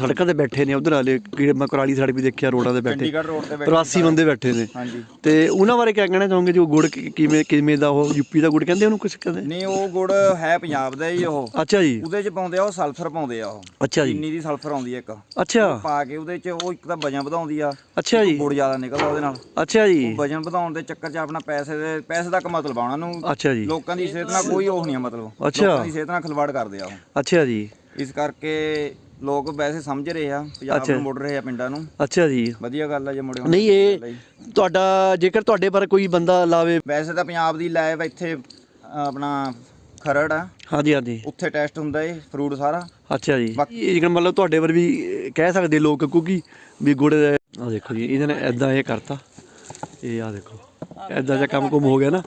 ਸੜਕਾਂ ਤੇ ਬੈਠੇ ਨੇ ਉਧਰ ਵਾਲੇ ਕੀੜੇ ਮੈਂ ਕੁਰਾਲੀ ਸਾਈਡ ਵੀ ਦੇਖਿਆ ਰੋਡਾਂ ਤੇ ਬੈਠੇ। ਚੰਡੀਗੜ੍ਹ ਰੋਡ ਤੇ ਬੈਠੇ ਪ੍ਰਵਾਸੀ ਬੰਦੇ ਬੈਠੇ ਨੇ। ਹਾਂਜੀ। ਤੇ ਉਹਨਾਂ ਬਾਰੇ ਕੀ ਕਹਿਣਾ ਚਾਹੋਗੇ? ਜੋ ਗੁੜ ਕਿ- ਕਿਵੇਂ ਕਿਵੇਂ ਦਾ ਉਹ ਯੂਪੀ ਦਾ ਗੁੜ ਕਹਿੰਦੇ ਉਹਨੂੰ ਕੁਝ ਕਹਿੰਦੇ? ਨਹੀਂ ਉਹ ਗੁੜ ਹੈ ਪੰਜਾਬ ਦਾ ਹੀ ਉਹ। ਅੱਛਾ ਜੀ। ਉਹਦੇ ਚ ਪਾਉਂਦੇ ਆ ਉਹ ਸਲਫਰ ਪਾਉਂਦੇ ਆ ਉਹ। ਅੱਛਾ ਜੀ। ਚੀਨੀ ਦੀ ਸਲਫਰ ਆਉਂਦੀ ਆ ਇੱਕ। ਅੱਛਾ। ਪਾ ਕੇ ਉਹਦੇ ਚ ਉਹ ਇੱਕ ਤਾਂ ਵਜਨ ਵਧਾਉਂਦੀ ਆ। ਅੱਛਾ ਜੀ। ਗੁੜ ਜ਼ਿਆਦਾ ਨਿਕਲਦਾ ਉਹਦੇ ਨਾਲ। ਅੱਛਾ ਜੀ। ਵਜਨ ਵਧਾਉਣ ਦੇ ਚੱਕਰ 'ਚ ਆਪਣਾ ਪੈਸੇ ਦੇ ਪੈਸੇ ਤੱਕ ਮਤਲਬ ਆ ਉਹਨਾਂ ਨੂੰ। ਅੱਛਾ ਜੀ। ਲੋਕਾਂ ਦੀ ਸਿਹਤ ਨਾਲ ਕੋਈ ਉਹ ਨਹੀਂ ਆ ਮਤਲਬ। ਅੱਛਾ। ਲੋਕਾਂ ਦੀ ਸਿਹਤ ਨਾਲ ਖਿਲਵਾੜ ਕਰਦੇ ਆ ਉਹ। ਅੱਛਾ ਜੀ। ਇਸ ਕਰਕੇ ਲੋਕ ਵੈਸੇ ਸਮਝ ਰਹੇ ਆ ਪੰਜਾਬ। ਨੂੰ ਮੁੜ ਰਹੇ ਆ ਪਿੰਡਾਂ ਨੂੰ। ਅੱਛਾ ਜੀ। ਵਧੀਆ ਗੱਲ ਆ ਜੇ ਮੁੜਿਓ। ਨਹੀਂ ਇਹ ਤੁਹਾਡਾ ਜੇਕਰ ਤੁਹਾਡੇ ਪਰ ਕੋਈ ਬੰਦਾ ਲਾਵੇ। ਵੈਸੇ ਤਾਂ ਪੰਜਾਬ ਦੀ ਲਾਈਵ ਇੱਥੇ ਆਪਣਾ ਖਰੜ ਆ। ਹਾਂਜੀ ਹਾਂਜੀ। ਉੱਥੇ ਟੈਸਟ ਹੁੰਦਾ ਏ ਫਰੂਟ ਸਾਰਾ। ਅੱਛਾ ਜੀ। ਇਹ ਜਿਹੜਾ ਮਤਲਬ ਤੁਹਾਡੇ ਵਰ ਵੀ ਕਹਿ ਸਕਦੇ ਲੋਕ ਕਿਉਂਕਿ ਵੀ ਗੁੜ ਆ ਦੇਖੋ ਜੀ ਇਹਨਾਂ ਨੇ ਐਦਾਂ ਇਹ ਕਰਤਾ। ਇਹ ਆ ਦੇਖੋ। ਐਦਾਂ ਜਿਹਾ ਕੰਮ ਕੁਮ ਹੋ ਗਿਆ ਨਾ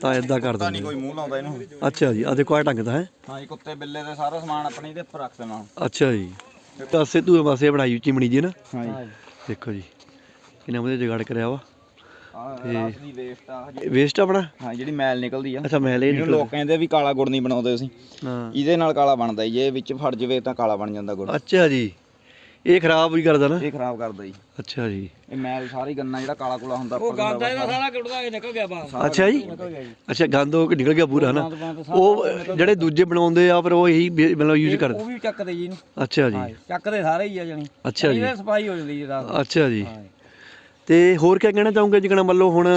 ਤਾਂ ਐਦਾਂ ਕਰ ਤਾਂ ਨਹੀਂ ਦਿੰਦੇ ਕੋਈ ਮੂੰਹ ਲਾਉਂਦਾ ਇਹਨੂੰ। ਅੱਛਾ ਜੀ ਆ ਦੇਖੋ ਆ ਢੰਗ ਦਾ ਹੈ। ਹਾਂ ਜੀ ਕੁੱਤੇ ਬਿੱਲੇ ਦੇ ਸਾਰਾ ਸਮਾਨ ਆਪਣੇ ਇਹਦੇ ਉੱਪਰ ਰੱਖ ਦੇਣਾ। ਅੱਛਾ ਜੀ। ਤੂੰ ਪਾਸੇ ਬਣਾਈ ਚਿਮਣੀ ਜੀ ਨਾ। ਹਾਂ ਜੀ। ਦੇਖੋ ਜੀ ਕਿੰਨਾ ਵਧੀਆ ਜੁਗਾੜ ਕਰਿਆ ਵਾ। ਆਹ ਰਾਤ ਦੀ ਵੇਸਟ ਆ ਹਜੇ। ਵੇਸਟ ਆਪਣਾ? ਹਾਂ ਜਿਹੜੀ ਮੈਲ ਨਿਕਲਦੀ ਆ। ਅੱਛਾ ਮੈਂ ਲੈ ਇਹਨੂੰ ਲੋਕ ਕਹਿੰਦੇ ਵੀ ਕਾਲਾ ਗੁੜ ਨਹੀਂ ਬਣਾਉਂਦੇ ਤੁਸੀਂ ਹਾਂ। ਇਹਦੇ ਨਾਲ ਕਾਲਾ ਬਣਦਾ ਜੀ ਜੇ ਵਿੱਚ ਫੜ ਜਵੇ ਤਾਂ ਕਾਲਾ ਬਣ ਜਾਂਦਾ ਗੁੜ। ਅੱਛਾ ਜੀ। ਇਹ ਖਰਾਬ ਵੀ ਕਰਦਾ ਨਾ? ਇਹ ਖਰਾਬ ਕਰਦਾ ਜੀ। ਅੱਛਾ ਜੀ। ਇਹ ਮੈਲ ਸਾਰੀ ਗੰਨਾ ਜਿਹੜਾ ਕਾਲਾ ਕੋਲਾ ਹੁੰਦਾ ਉਹ ਗਾਂਦਾ ਇਹਦਾ ਸਾਰਾ ਗੁੜਦਾ ਕੇ ਨਿਕਲ ਗਿਆ ਬਾਹਰ। ਅੱਛਾ ਜੀ। ਅੱਛਾ ਗੰਦ ਉਹ ਨਿਕਲ ਗਿਆ ਪੂਰਾ ਨਾ ਗੰਦ ਬੰਦ ਸਾਰਾ ਉਹ ਜਿਹੜੇ ਦੂਜੇ ਬਣਾਉਂਦੇ ਆ ਪਰ ਉਹ ਇਹੀ ਮਤਲਬ ਯੂਜ਼ ਕਰਦੇ। ਉਹ ਵੀ ਚੱਕਦੇ ਜੀ ਇਹਨੂੰ। ਅੱਛਾ ਜੀ। ਹਾਂ ਚੱਕਦੇ ਸਾਰੇ ਹੀ ਆ ਜਣੀ। ਅੱਛਾ ਜੀ। ਇਹਦੇ ਸਫ਼ਾਈ ਹੋ ਜਾਂਦੀ ਜੀ ਰਾਤ ਅੱਛਾ ਜੀ। ਹਾਂ ਤੇ ਹੋਰ ਕੀ ਕਹਿਣਾ ਚਾਹੋਗੇ ਜਿਕਣਾ ਮੰਨ ਲਓ ਹੁਣ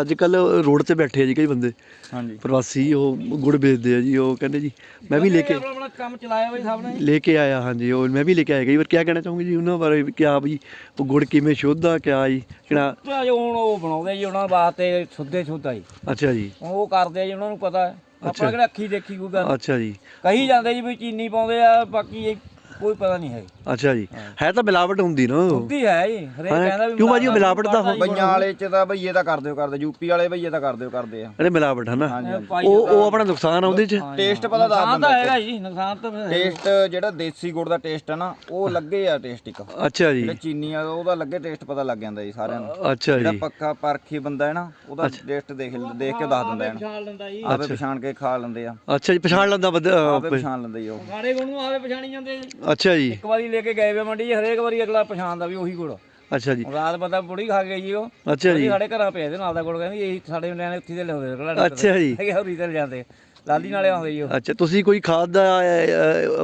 ਅੱਜ ਕੱਲ ਰੋਡ ਤੇ ਬੈਠੇ ਆ ਜੀ ਕਈ ਬੰਦੇ। ਹਾਂਜੀ। ਪ੍ਰਵਾਸੀ ਉਹ ਗੁੜ ਵੇਚਦੇ ਆ ਜੀ ਉਹ ਕਹਿੰਦੇ ਜੀ ਮੈਂ ਵੀ ਲੈ ਕੇ ਆਪਣਾ ਆਪਣਾ ਕੰਮ ਚਲਾਇਆ ਬਈ ਸਭ ਨੇ। ਲੈ ਕੇ ਆਇਆ ਹਾਂਜੀ ਉਹ ਮੈਂ ਵੀ ਲੈ ਕੇ ਆਇਆ ਕਈ ਵਾਰ। ਕੀ ਕਹਿਣਾ ਚਾਹੋਗੇ ਜੀ ਉਹਨਾਂ ਬਾਰੇ ਵੀ ਕਿਆ ਵੀ ਉਹ ਗੁੜ ਕਿਵੇਂ ਸ਼ੁੱਧ ਆ ਕਿਆ ਜੀ ਕਿਹੜਾ? ਹੁਣ ਉਹ ਬਣਾਉਂਦੇ ਜੀ ਉਹਨਾਂ ਵਾਸਤੇ ਸੁੱਧੇ ਸੁੱਧਾ ਜੀ। ਅੱਛਾ ਜੀ। ਉਹ ਕਰਦੇ ਆ ਜੀ ਉਹਨਾਂ ਨੂੰ ਪਤਾ। ਆਪਾਂ ਕਿਹੜਾ ਅੱਖੀ ਦੇਖੀ ਕੋਈ ਗੱਲ। ਅੱਛਾ ਜੀ। ਕਹੀ ਜਾਂਦੇ ਜੀ ਵੀ ਚੀਨੀ ਪਾਉਂਦੇ ਆ ਬਾਕੀ ਕੋਈ ਪਤਾ ਨਹੀਂ ਹੈ। ਅੱਛਾ ਜੀ। ਹੈ। ਤਾਂ ਮਿਲਾਵਟ ਹੁੰਦੀ ਨਾ। ਸੁੱਧੀ ਹੈ ਜੀ ਹਰੇਕ ਕਹਿੰਦਾ ਵੀ ਕਿਉਂ ਉਹ ਮਿਲਾਵਟ ਤਾਂ ਹੋ- ਬਈਆਂ ਵਾਲੇ ਚ ਤਾਂ ਬਈਏ ਤਾਂ ਕਰਦੇ ਹੋ ਕਰਦੇ। ਯੂਪੀ ਵਾਲੇ ਬਈਏ ਤਾਂ ਕਰਦੇ ਹੋ ਕਰਦੇ ਆ। ਅਰੇ ਮਿਲਾਵਟ ਹੈ ਨਾ ਹਾਂਜੀ ਹਾਂਜੀ। ਪਾਈ ਉਹ ਉਹ ਆਪਣਾ ਨੁਕਸਾਨ ਆ ਉਹਦੇ ਚ। ਟੇਸਟ ਪਤਾ ਦੱਸ ਨੁਕਸਾਨ ਤਾਂ ਦਿੰਦਾ ਹੈਗਾ ਜੀ ਨੁਕਸਾਨ ਤਾਂ। ਟੇਸਟ ਜਿਹੜਾ ਦੇਸੀ ਗੁੜ ਦਾ ਟੇਸਟ ਹੈ ਨਾ ਉਹ ਲੱਗੇ ਆ ਟੇਸਟ ਇੱਕ। ਅੱਛਾ ਜੀ। ਜਿਹੜਾ ਚੀਨੀ ਆ ਉਹਦਾ ਲੱਗੇ ਟੇਸਟ ਪਤਾ ਲੱਗ ਜਾਂਦਾ ਜੀ ਸਾਰਿਆਂ ਨੂੰ। ਅੱਛਾ ਜਿਹੜਾ ਜੀ। ਪੱਕਾ ਪਰਖੀ ਬੰਦਾ ਹੈ ਨਾ ਉਹਦਾ ਟੇਸਟ ਦੇਖ ਦੇਖ ਕੇ ਦੱਸ ਦਿੰਦਾ ਹੈ ਪਛਾਣ ਲੈਂਦਾ ਜੀ। ਆਪੇ ਪਛਾਣ ਕੇ ਖਾ ਲੈਂਦੇ ਆ। ਅੱਛਾ ਜੀ ਪਛਾਣ ਲੈਂਦਾ ਬੰਦਾ ਆਪੇ ਪਛਾਣ ਲੈਂਦੇ ਜੀ ਉਹ। ਸਾਰੇ ਗੁਣ ਨੂੰ ਆਵੇ ਪਛਾਣੀ ਜਾਂਦੇ ਜੀ। ਅੱਛਾ ਜੀ। ਇੱਕ ਵਾਰੀ ਲੈ ਕੇ ਗਏ ਵੇ ਮੰਡੀ 'ਚ, ਹਰੇਕ ਵਾਰੀ ਅਗਲਾ ਪਛਾਣਦਾ ਵੀ ਉਹੀ ਗੁੜ। ਅੱਛਾ ਜੀ। ਰਾਤ ਬੰਦਾ ਬੁੜੀ ਖਾ ਕੇ ਜੀ ਉਹ। ਅੱਛਾ ਜੀ। ਜੀ ਸਾਡੇ ਘਰਾਂ ਪਿਆ ਦੇ ਨਾਲ ਦਾ ਗੁੜ ਕਹਿੰਦੀ ਇਹੀ ਸਾਡੇ ਲੈਣੇ ਉੱਥੇ ਦੇ ਲਿਆਉਂਦੇ ਰਗੜਾ ਅੱਛਾ ਜੀ। ਹੋਰੀ ਤੇ ਜਾਂਦੇ ਲਾਲੀ ਨਾਲੇ ਆਉਂਦੇ ਜੀ ਉਹ। ਅੱਛਾ ਤੁਸੀਂ ਕੋਈ ਖਾਦ ਦਾ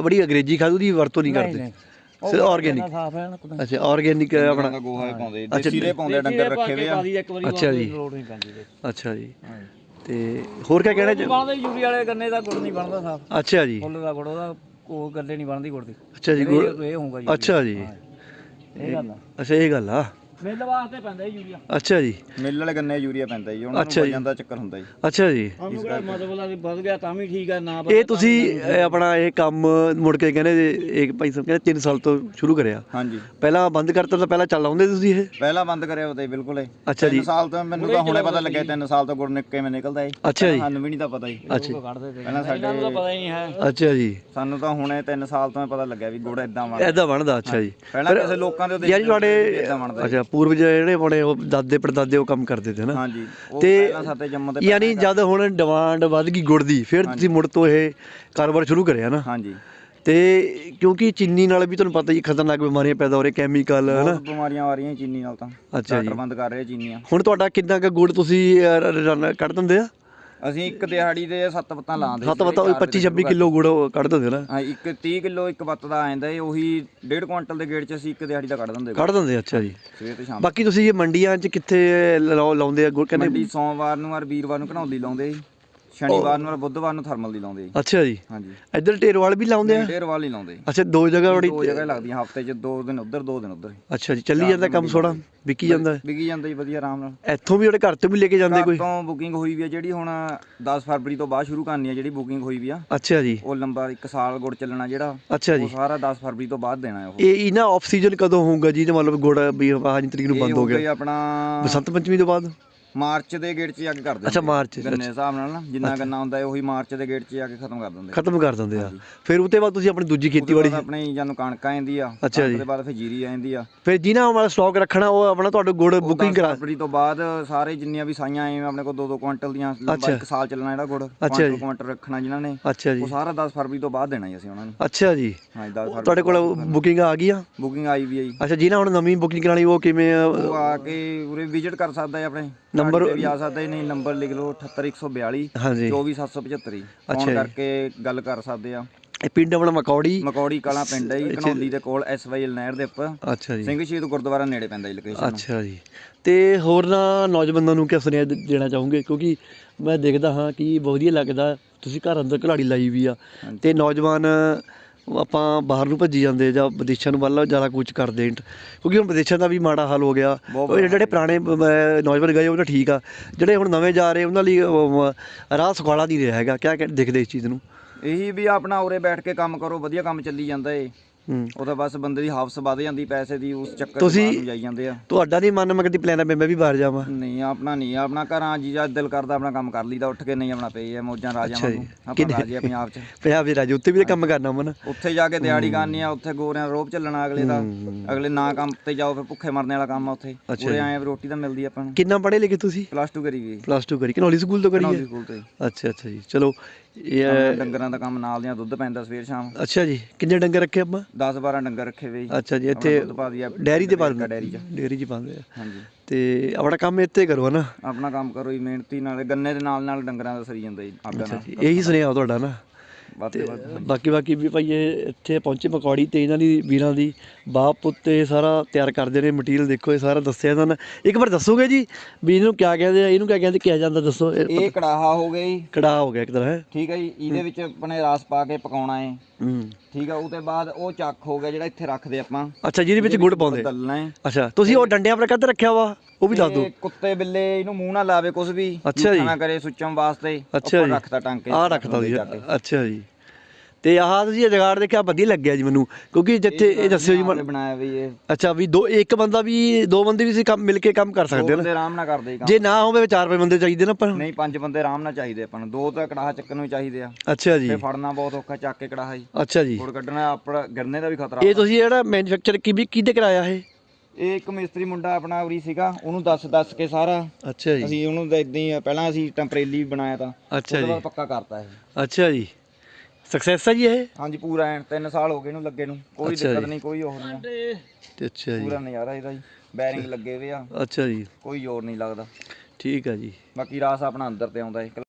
ਬੜੀ ਅੰਗਰੇਜ਼ੀ ਖਾਦ ਉਹਦੀ ਵਰਤੋਂ ਨਹੀਂ ਕਰਦੇ? ਸਿਰ ਆਰਗੇਨਿਕ ਸਾਫ਼ ਹੈ ਨਾ ਕੁਦਾਂ ਅੱਛਾ ਆਰਗੇਨਿਕ ਆਪਣਾ। ਗੋਹਾ ਹੀ ਪਾਉਂਦੇ ਦੇਸੀ ਦੇ ਪਾਉਂਦੇ ਡੰਗਰ ਰੱਖੇ ਵੇ ਆ। ਇੱਕ ਵਾਰੀ ਅੱਛਾ ਜੀ। ਲੋੜ ਨਹੀਂ ਪੈਂਦੀ ਜੀ ਅੱਛਾ ਜੀ। ਤੇ ਹੋਰ ਕੀ ਕਹਿਣਾ ਚ- ਬਣਦੇ ਯੂਰੀ ਵਾਲੇ ਗੰਨੇ ਦਾ ਗੁੜ ਨਹੀਂ ਬਣਦਾ ਸਾਫ਼। ਅੱਛਾ ਜੀ। ਫੁੱਲ ਦਾ ਗੁੜ ਉਹਦਾ ਉਹ ਗੱਲੇ ਨਹੀਂ ਬਣਦੀ ਗੁੜ ਦੀ। ਅੱਛਾ ਜੀ ਗੁੜ- ਇਹ ਇਹ ਹੋਊਗਾ ਜੀ। ਅੱਛਾ ਜੀ। ਇਹ ਗੱਲ ਆ। ਅੱਛਾ ਇਹ ਗੱਲ ਆ। ਮਿਲ ਵਾਸਤੇ ਪੈਂਦਾ ਜੀ ਯੂਰੀਆ। ਅੱਛਾ ਜੀ। ਮਿੱਲ ਵਾਲੇ ਗੰਨੇ ਯੂਰੀਆ ਪੈਂਦਾ ਜੀ ਉਹਨਾਂ ਅੱਛਾ ਨੂੰ ਜੀ। ਵਜਨ ਦਾ ਚੱਕਰ ਹੁੰਦਾ ਜੀ। ਅੱਛਾ ਜੀ। ਸਾਨੂੰ ਕਿਹੜਾ ਮਤਲਬ ਆ ਵੱਧ ਗਿਆ ਤਾਂ ਵੀ ਠੀਕ ਆ ਨਾ ਇਹ ਤੁਸੀਂ ਇਹ ਆਪਣਾ ਇਹ ਕੰਮ ਮੁੜ ਕੇ ਕਹਿੰਦੇ ਇੱਕ ਭਾਈ ਸਾਹਿਬ ਕਹਿੰਦੇ 3 ਸਾਲ ਤੋਂ ਸ਼ੁਰੂ ਕਰਿਆ। ਹਾਂਜੀ। ਪਹਿਲਾਂ ਬੰਦ ਕਰਤਾ ਤਾਂ ਪਹਿਲਾਂ ਚੱਲ ਆਉਂਦੇ ਤੁਸੀਂ ਇਹ? ਪਹਿਲਾਂ ਬੰਦ ਕਰਿਆ ਉਹ ਤੇ ਬਿਲਕੁਲ ਹੀ ਅੱਛਾ ਜੀ। 3 ਸਾਲ ਤੋਂ ਮੈਨੂੰ ਤਾਂ ਹੁਣੇ ਪਤਾ ਲੱਗਿਆ 3 ਸਾਲ ਤੋਂ ਗੁੜ ਨਿੱਕ ਕਿਵੇਂ ਨਿਕਲਦਾ ਏ ਅੱਛਾ ਜੀ। ਸਾਨੂੰ ਵੀ ਨਹੀਂ ਤਾਂ ਪਤਾ ਜੀ। ਅੱਛਾ ਕੱਢਦੇ ਤੇ ਪਹਿਲਾਂ ਸਾਡੇ ਤਾਂ ਪਤਾ ਹੀ ਨਹੀਂ ਹੈ। ਅੱਛਾ ਜੀ। ਸਾਨੂੰ ਤਾਂ ਹੁਣੇ 3 ਸਾਲ ਤੋਂ ਹੀ ਪਤਾ ਲੱਗਿਆ ਵੀ ਗੁੜ ਇਦਾਂ ਬਣਦਾ। ਐਦਾਂ ਬਣਦਾ ਅੱਛਾ ਜੀ। ਪਹਿਲਾਂ ਕਿਸੇ ਲੋਕਾਂ ਦੇ ਯਾਰ ਜੀ ਤੁਹਾਡੇ ਅੱਛਾ ਪੂਰਵਜ ਜਿਹੜੇ ਆਪਣੇ ਉਹ ਦਾਦੇ ਪੜਦਾਦੇ ਉਹ ਕੰਮ ਕਰਦੇ ਤੇ ਨਾ ਹਾਂਜੀ ਉਹ ਤੇ ਪਹਿਲਾਂ ਸਾਤੇ ਯਾਨੀ ਜਦ ਹੁਣ ਡਿਮਾਂਡ ਵੱਧ ਗਈ ਗੁੜ ਦੀ ਫਿਰ ਤੁਸੀਂ ਮੁੜ ਤੋਂ ਇਹ ਕਾਰੋਬਾਰ ਸ਼ੁਰੂ ਕਰਿਆ ਨਾ। ਹਾਂਜੀ। ਤੇ ਕਿਉਂਕਿ ਚੀਨੀ ਨਾਲ ਵੀ ਤੁਹਾਨੂੰ ਪਤਾ ਹੀ ਖਤਰਨਾਕ ਬਿਮਾਰੀਆਂ ਪੈਦਾ ਹੋ ਰਹੀਆਂ ਕੈਮੀਕਲ ਹਨਾ। ਬਹੁਤ ਬਿਮਾਰੀਆਂ ਆ ਰਹੀਆਂ ਚੀਨੀ ਨਾਲ ਤਾਂ। ਅੱਛਾ ਜੀ। ਡਾਕਟਰ ਬੰਦ ਕਰ ਰਹੇ ਚੀਨੀਆਂ। ਹੁਣ ਤੁਹਾਡਾ ਕਿੰਨਾ ਕੁ ਗੁੜ ਤੁਸੀਂ ਅਹ, ਰਨ ਕੱਢ ਦਿੰਦੇ ਆ? ਅਸੀਂ ਇੱਕ ਦਿਹਾੜੀ ਦੇ 7 ਪੱਤਾਂ ਲਾਉਂਦੇ ਸੱਤ ਪਤਾ 25 26 ਕਿਲੋ ਗੁੜ ਉਹ ਕੱਢ ਦਿੰਦੇ ਨਾ। ਹਾਂ ਇੱਕ 30 ਕਿਲੋ ਇੱਕ ਪੱਤ ਦਾ ਆਂਦਾ ਏ ਉਹੀ 1.5 ਕੁਇੰਟਲ ਦੇ ਗੇੜ ਚ ਅਸੀਂ ਇੱਕ ਦਿਹਾੜੀ ਦਾ ਕੱਢ ਦਿੰਦੇ ਕੱਢ ਦਿੰਦੇ ਅੱਛਾ ਜੀ। ਸਵੇਰ ਤੇ ਸ਼ਾਮ ਬਾਕੀ ਤੁਸੀਂ ਇਹ ਮੰਡੀਆਂ 'ਚ ਕਿੱਥੇ ਲਾਉ- ਲਾਉਂਦੇ ਆ ਗੁੜ? ਕਹਿੰਦੇ ਮੰਡੀ ਸੋਮਵਾਰ ਨੂੰ ਔਰ ਵੀਰਵਾਰ ਨੂੰ ਘਣਾਉਂਦੀ ਲਾਉਂਦੇ ਜੀ। ਸ਼ਨੀਵਾਰ ਨੂੰ ਔਰ ਬੁੱਧਵਾਰ ਨੂੰ ਥਰਮਲ ਦੀ ਲਾਉਂਦੇ ਜੀ। ਅੱਛਾ ਜੀ। ਹਾਂਜੀ। ਇੱਧਰ ਢੇਰਵਾਲ ਵੀ ਲਾਉਂਦੇ ਆ? ਢੇਰ ਵਾਲੀ ਲਾਉਂਦੇ। ਅੱਛਾ ਦੋ ਜਗ੍ਹਾ ਬੜੀ ਦੋ ਜਗ੍ਹਾ ਲੱਗਦੀਆਂ ਹਫ਼ਤੇ ਚ ਦੋ ਦਿਨ ਉੱਧਰ ਦੋ ਦਿਨ ਉੱਧਰ। ਅੱਛਾ ਜੀ ਚੱਲੀ ਜਾਂਦਾ ਕੰਮ ਥੋੜਾ ਵਿਕੀ ਜਾਂਦਾ। ਵਿਕੀ ਜਾਂਦਾ ਜੀ ਵਧੀਆ ਆਰਾਮ ਨਾਲ। ਇੱਥੋਂ ਵੀ ਜਿਹੜੇ ਘਰ ਤੋਂ ਵੀ ਲੈ ਕੇ ਜਾਂਦੇ ਕੋਈ? ਤੋਂ ਬੁਕਿੰਗ ਹੋਈ ਵੀ ਆ ਜਿਹੜੀ ਹੁਣ 10 ਫਰਵਰੀ ਤੋਂ ਬਾਅਦ ਸ਼ੁਰੂ ਕਰਨੀ ਆ ਜਿਹੜੀ ਬੁਕਿੰਗ ਹੋਈ ਵੀ ਆ। ਅੱਛਾ ਜੀ। ਉਹ ਲੰਬਾ 1 ਸਾਲ ਗੁੜ ਚੱਲਣਾ ਜਿਹੜਾ ਅੱਛਾ ਜੀ। ਉਹ ਸਾਰਾ 10 ਫਰਵਰੀ ਤੋਂ ਬਾਅਦ ਦੇਣਾ ਉਹ। ਇਹ ਇਹਨਾਂ ਆਫ ਸੀਜ਼ਨ ਕਦੋਂ ਹੋਊਗਾ ਜੀ? ਤੇ ਮਤਲਬ ਗੁੜ ਵੀ ਆਹ ਤਰੀਕ ਨੂੰ ਇਹ ਬੰਦ ਹੋ ਗਈ ਗਿਆ ਆਪਣਾ ਬਸੰਤ ਪੰਚਮੀ ਤੋਂ ਬਾਅਦ? ਮਾਰਚ ਦੇ ਗੇਟ 'ਚ ਜਾ ਕੇ ਕਰ ਦਿੰਦੇ ਅੱਛਾ ਮਾਰਚ 'ਚ, ਗੰਨੇ ਦੇ ਹਿਸਾਬ ਨਾਲ ਨਾ ਜਿੰਨਾ ਗੰਨਾ ਹੁੰਦਾ ਹੈ ਉਹੀ ਮਾਰਚ ਦੇ ਗੇਟ 'ਚ ਜਾ ਕੇ ਖਤਮ ਕਰ ਦਿੰਦੇ ਖਤਮ ਕਰ ਦਿੰਦੇ ਆ। ਫਿਰ ਉਹਦੇ ਬਾਅਦ ਤੁਸੀਂ ਆਪਣੀ ਦੂਜੀ ਖੇਤੀਬਾੜੀ ਆਪਣੀ ਜਾਨੂੰ ਕਣਕ ਆ ਜਾਂਦੀ ਆ ਅੱਛਾ ਕਣਕ ਜੀ। ਦੇ ਬਾਅਦ ਫਿਰ ਜੀਰੀ ਆ ਜਾਂਦੀ ਆ। ਫਿਰ ਜਿਨ੍ਹਾਂ ਵਾਲਾ ਸਟਾਕ ਰੱਖਣਾ ਉਹ ਆਪਣਾ ਤੁਹਾਡੇ ਗੁੜ ਉਹ ਬੁਕਿੰਗ 10 ਕਰਾ ਫਰਵਰੀ ਤੋਂ ਬਾਅਦ ਸਾਰੇ ਜਿੰਨੀਆਂ ਵੀ ਸਾਈਆਂ ਆਏ ਆਪਣੇ ਕੋਲ 2-2 ਕੁਇੰਟਲ ਦੀਆਂ ਲੰਬਾ ਅੱਛਾ। ਇੱਕ ਸਾਲ ਚੱਲਣਾ ਜਿਹੜਾ ਗੁੜ ਜੀ। ਕੁਇੰਟਲ ਰੱਖਣਾ ਜਿਨ੍ਹਾਂ ਨੇ ਅੱਛਾ ਜੀ। ਉਹ ਸਾਰਾ 10 ਫਰਵਰੀ ਤੋਂ ਬਾਅਦ ਦੇਣਾ ਜੀ ਅਸੀਂ ਉਹਨਾਂ ਨੂੰ। ਅੱਛਾ ਜੀ। ਹਾਂ 10 ਫਰਵਰੀ ਤੁਹਾਡੇ ਕੋਲ ਬੁਕਿੰਗ ਆ ਗਈ ਆ? ਬੁਕਿੰਗ ਆਈ ਵੀ ਆ ਜੀ। ਅੱਛਾ ਜਿਨ੍ਹਾਂ ਹੁਣ ਨਵੀਂ ਬੁਕਿੰਗ ਕਰਾਣੀ ਉਹ ਕਿਵੇਂ ਆ? ਉਹ ਆ ਕੇ ਉਰੇ ਵਿਜ਼ਿਟ ਕਰ ਸਕਦਾ ਹੈ ਆਪਣੇ। ਨੰਬਰ- ਤੇ ਵੀ ਆ ਸਕਦਾ ਨਹੀਂ ਨੰਬਰ ਲਿਖ ਲਓ 78142 ਹਾਂਜੀ। 24775 ਅੱਛਾ ਫੋਨ। ਕਰਕੇ ਗੱਲ ਕਰ ਸਕਦੇ ਆ। ਇਹ ਪਿੰਡ ਆਪਣਾ ਮਕੌੜੀ? ਮਕੌੜੀ ਕਲਾਂ ਪਿੰਡ ਹੈ ਜੀ ਘਨੌਲੀ ਦੇ ਕੋਲ ਐਸਵਾਈਐਲ ਨਹਿਰ ਦੇ ਉੱਪਰ। ਅੱਛਾ ਜੀ। ਸਿੰਘ ਸ਼ਹੀਦ ਗੁਰਦੁਆਰਾ ਨੇੜੇ ਪੈਂਦਾ ਜੀ ਲੋਕੇਸ਼ਨ ਅੱਛਾ ਜੀ। ਤੇ ਹੋਰ ਨਾ ਨੌਜਵਾਨਾਂ ਨੂੰ ਕਿਆ ਸੁਨੇਹਾ ਦੇ- ਦੇਣਾ ਚਾਹੋਗੇ? ਕਿਉਂਕਿ ਮੈਂ ਦੇਖਦਾ ਹਾਂ ਕਿ ਬਹੁਤ ਵਧੀਆ ਲੱਗਦਾ ਤੁਸੀਂ ਘਰ ਅੰਦਰ ਘਲਾੜੀ ਲਾਈ ਵੀ ਆ। ਤੇ ਨੌਜਵਾਨ ਆਪਾਂ ਬਾਹਰ ਨੂੰ ਭੱਜੀ ਜਾਂਦੇ ਜਾਂ ਵਿਦੇਸ਼ਾਂ ਨੂੰ ਵੱਲ ਜ਼ਿਆਦਾ ਕੁਝ ਕਰਦੇ ਨੇ। ਕਿਉਂਕਿ ਹੁਣ ਵਿਦੇਸ਼ਾਂ ਦਾ ਵੀ ਮਾੜਾ ਹਾਲ ਹੋ ਗਿਆ। ਉਹ ਜਿਹੜੇ ਪੁਰਾਣੇ ਨੌਜਵਾਨ ਗਏ ਉਹ ਤਾਂ ਠੀਕ ਆ। ਜਿਹੜੇ ਹੁਣ ਨਵੇਂ ਜਾ ਰਹੇ ਉਹਨਾਂ ਲਈ ਰਾਹ ਸੁਖਾਲਾ ਨਹੀਂ ਰਿਹਾ ਹੈਗਾ। ਕਿਆ ਦੇਖਦੇ ਇਸ ਚੀਜ਼ ਨੂੰ? ਇਹੀ ਵੀ ਆਪਣਾ ਉਰੇ ਬੈਠ ਕੇ ਕੰਮ ਕਰੋ ਵਧੀਆ ਕੰਮ ਚੱਲੀ ਜਾਂਦਾ ਏ। ਹੂੰ। ਉਹਦਾ ਬਸ ਬੰਦੇ ਦੀ ਹਾਫਸ ਵੱਧ ਜਾਂਦੀ ਪੈਸੇ ਦੀ ਉਸ ਚੱਕਰ ਤੁਸੀਂ- ਨੂੰ ਜਾਈ ਜਾਂਦੇ ਆ। ਤੁਹਾਡਾ ਨਹੀਂ ਮਨ ਮੈਂ ਕਦੀ ਪਲਾਨ ਆ ਵੀ ਮੈਂ ਵੀ ਬਾਹਰ ਜਾਵਾਂ। ਨਹੀਂ ਆਪਣਾ ਨਹੀਂ ਆਪਣਾ ਘਰਾਂ ਜੀ ਜਦ ਦਿਲ ਕਰਦਾ ਆਪਣਾ ਕੰਮ ਕਰ ਲਈਦਾ ਉੱਠ ਕੇ ਨਹੀਂ ਆਪਣਾ ਪਈ ਹੈ ਮੌਜਾਂ ਰਾਜਾਂ ਅੱਛਾ ਜੀ। ਵਾਂਗੂ ਆਪਾਂ ਰਾਜੇ ਆ ਪੰਜਾਬ 'ਚ। ਪੰਜਾਬ ਦੇ ਰਾਜ ਉੱਤੇ ਵੀ ਤਾਂ ਕੰਮ ਕਰਨਾ ਮਨ। ਉੱਥੇ ਜਾ ਕੇ ਦਿਹਾੜੀ ਕਰਨੀ ਆ ਉੱਥੇ ਗੋਰਿਆਂ ਦਾ ਰੋਬ ਚੱਲਣਾ ਅਗਲੇ ਦਾ। ਅਗਲੇ ਨਾ ਕੰਮ ਤੇ ਜਾਓ ਫਿਰ ਭੁੱਖੇ ਮਰਨੇ ਵਾਲਾ ਕੰਮ ਆ ਉੱਥੇ। ਅੱਛਾ ਉਰੇ ਆਏ ਆ ਵੀ ਰੋਟੀ ਤਾਂ ਮਿਲਦੀ ਆ ਆਪਾਂ ਨੂੰ। ਕਿੰਨਾ ਪੜ੍ਹੇ ਲਿਖੇ ਤੁਸੀਂ? ਪਲੱਸ 2 ਕਰੀ ਵੀ। ਪਲੱਸ 2 ਕਰੀ ਕਨੌਲੀ ਸਕੂਲ ਤੋਂ ਕਰੀ ਹੈ ਸਕੂਲ ਤੋਂ ਹੀ। ਅੱਛਾ ਅੱਛਾ ਜੀ। ਚਲੋ ਇਹ ਆਪਣਾ ਡੰਗਰਾਂ ਦਾ ਕੰਮ ਨਾਲ ਦੀਆਂ ਦੁੱਧ ਪੈਂਦਾ ਸਵੇਰ ਸ਼ਾਮ। ਅੱਛਾ ਜੀ ਕਿੰਨੇ ਡੰਗਰ ਰੱਖੇ ਆਪਾਂ? 10 12 ਡੰਗਰ ਰੱਖੇ ਵੇ ਜੀ। ਅੱਛਾ ਜੀ ਇੱਥੇ ਡੈਰੀ ਤੇ ਪਾ ਇੱਕ ਡੈਰੀ 'ਚ। ਡੇਅਰੀ 'ਚ ਪਾਉਂਦੇ ਆ। ਹਾਂਜੀ। ਤੇ ਆਪਣਾ ਕੰਮ ਇੱਥੇ ਕਰੋ ਨਾ। ਆਪਣਾ ਕੰਮ ਕਰੋ ਜੀ ਮਿਹਨਤੀ ਨਾਲ ਗੰਨੇ ਦੇ ਨਾਲ ਨਾਲ ਡੰਗਰਾਂ ਦਾ ਸਰੀ ਜਾਂਦਾ ਜੀ ਜੀ ਇਹੀ ਸੁਨੇਹਾ ਤੁਹਾਡਾ ਨਾ। ਤੇ ਬਾਕੀ ਬਾਕੀ ਵੀ ਭਾਈ ਇਹ ਇੱਥੇ ਪਹੁੰਚੇ ਮਕੌੜੀ ਤੇ ਇਹਨਾਂ ਦੀ ਵੀਰਾਂ ਦੀ ਬਾਪ ਪੁੱਤ ਇਹ ਸਾਰਾ ਤਿਆਰ ਕਰਦੇ ਨੇ ਮਟੀਰੀਅਲ ਦੇਖੋ ਇਹ ਸਾਰਾ ਦੱਸਿਆ ਇਹਨਾਂ ਨੇ। ਇੱਕ ਵਾਰ ਦੱਸੋਗੇ ਜੀ ਵੀ ਇਹਨੂੰ ਕਿਆ ਕਹਿੰਦੇ ਆ ਇਹਨੂੰ ਕਿਆ ਕਹਿੰਦੇ ਕਿਹਾ ਜਾਂਦਾ ਦੱਸੋ। ਇਹ ਇਹ ਕੜਾਹਾ ਹੋ ਗਿਆ ਜੀ। ਕੜਾਹ ਹੋ ਗਿਆ ਇੱਕ ਤਰ੍ਹਾਂ ਹੈ? ਠੀਕ ਹੈ ਜੀ ਇਹਦੇ ਵਿੱਚ ਆਪਣੇ ਰਸ ਪਾ ਕੇ ਪਕਾਉਣਾ ਹੈ। ਹੂੰ। ਠੀਕ ਆ ਉਹ ਤੋਂ ਬਾਅਦ ਉਹ ਚੱਕ ਹੋ ਗਿਆ ਜਿਹੜਾ ਇੱਥੇ ਰੱਖਦੇ ਆਪਾਂ। ਅੱਛਾ ਜਿਹਦੇ ਵਿੱਚ ਗੁੜ ਪਾਉਂਦੇ। ਤਲਣਾ ਹੈ। ਅੱਛਾ ਤੁਸੀਂ ਉਹ ਡੰਡਿਆਂ ਪਰ ਕੱਦ ਰੱਖਿਆ ਵਾ ਉਹ ਵੀ ਦੱਸ ਦਿਓ। ਕੁੱਤੇ ਬਿੱਲੇ ਇਹਨੂੰ ਮੂੰਹ ਨਾ ਲਾਵੇ ਕੁਝ ਵੀ ਅੱਛਾ ਜੂਠਾ ਜੀ। ਨਾ ਕਰੇ ਸੁੱਚਮ ਵਾਸਤੇ ਅੱਛਾ ਜੀ। ਰੱਖਤਾ ਟਾਂਕੇ ਆਹ ਰੱਖਦਾ ਜੀ। ਅੱਛਾ ਜੀ। ਤੇ ਆਹ ਤੁਸੀਂ ਇਹ ਜਗਾੜ ਦੇਖਿਆ ਵਧੀਆ ਲੱਗਿਆ ਜੀ ਮੈਨੂੰ ਕਿਉਂਕਿ ਜਿੱਥੇ ਇਹ ਦੱਸਿਓ ਜੀ ਮਨ- ਬਣਾਇਆ ਵੀ ਇਹ। ਅੱਛਾ ਵੀ ਦੋ ਇੱਕ ਬੰਦਾ ਵੀ ਦੋ ਬੰਦੇ ਵੀ ਸੀ ਕੰਮ ਮਿਲ ਕੇ ਕੰਮ ਕਰ ਦੋ ਸਕਦੇ ਬੰਦੇ ਨਾ ਆਰਾਮ ਨਾਲ ਕਰਦੇ ਕੰਮ। ਜੇ ਨਾ ਹੋਵੇ ਚਾਰ ਪੰਜ ਬੰਦੇ ਚਾਹੀਦੇ ਨਾ ਆਪਾਂ ਨੂੰ? ਨਹੀਂ ਪੰਜ ਬੰਦੇ ਆਰਾਮ ਨਾਲ ਚਾਹੀਦੇ ਆਪਾਂ ਨੂੰ। ਦੋ ਤਾਂ ਕੜਾਹਾ ਚੱਕਣ ਨੂੰ ਚਾਹੀਦੇ ਆ। ਅੱਛਾ ਜੀ। ਤੇ ਫੜਨਾ ਬਹੁਤ ਔਖਾ ਚੱਕ ਕੇ ਕੜਾਹਾ ਜੀ। ਅੱਛਾ ਜੀ। ਗੁੜ ਕੱਢਣਾ ਆਪਣਾ ਗਿਰਨੇ ਦਾ ਵੀ ਖਤਰਾ ਇਹ ਤੁਸੀਂ ਜਿਹੜਾ ਮੈਨੂਫੈਕਚਰ ਕੀ ਵੀ ਕਿਹਦੇ ਕਰਾਇਆ ਇਹ? ਇਹ ਇੱਕ ਮਿਸਤਰੀ ਮੁੰਡਾ ਆਪਣਾ ਉਰੀ ਸੀਗਾ ਉਹਨੂੰ ਦੱਸ ਦੱਸ ਕੇ ਸਾਰਾ। ਅੱਛਾ ਜੀ। ਅਸੀਂ ਉਹਨੂੰ ਤਾਂ ਇਦਾਂ ਹੀ ਪਹਿਲਾਂ ਅਸੀਂ ਟੈਂਪਰੇਰੀ ਬਣਾਇਆ ਤਾਂ। ਅੱਛਾ ਉਹਦੇ ਜੀ। ਬਾਅਦ ਪੱਕਾ ਕਰਤਾ ਇਹ। ਅੱਛਾ ਜੀ। ਸਕਸੈਸ ਹੈ ਜੀ ਇਹ? ਹਾਂਜੀ ਪੂਰਾ ਐਨ 3 ਸਾਲ ਹੋ ਗਏ ਇਹਨੂੰ ਲੱਗੇ ਨੂੰ। ਕੋਈ ਅੱਛਾ ਦਿੱਕਤ ਜੀ। ਨਹੀਂ ਕੋਈ ਹੋਰ ਨਹੀਂ ਆ। ਤੇ ਅੱਛਾ ਜੀ। ਪੂਰਾ ਨਜ਼ਾਰਾ ਇਹਦਾ ਜੀ। ਬੈਰਿੰਗ ਲੱਗੇ ਹੋਏ ਆ। ਅੱਛਾ ਜੀ। ਕੋਈ ਜ਼ੋਰ ਨਹੀਂ ਲੱਗਦਾ। ਠੀਕ ਆ ਜੀ। ਬਾਕੀ ਰਾਸ ਆਪਣਾ ਅੰਦਰ ਤੇ ਆਉਂਦਾ ਹੈ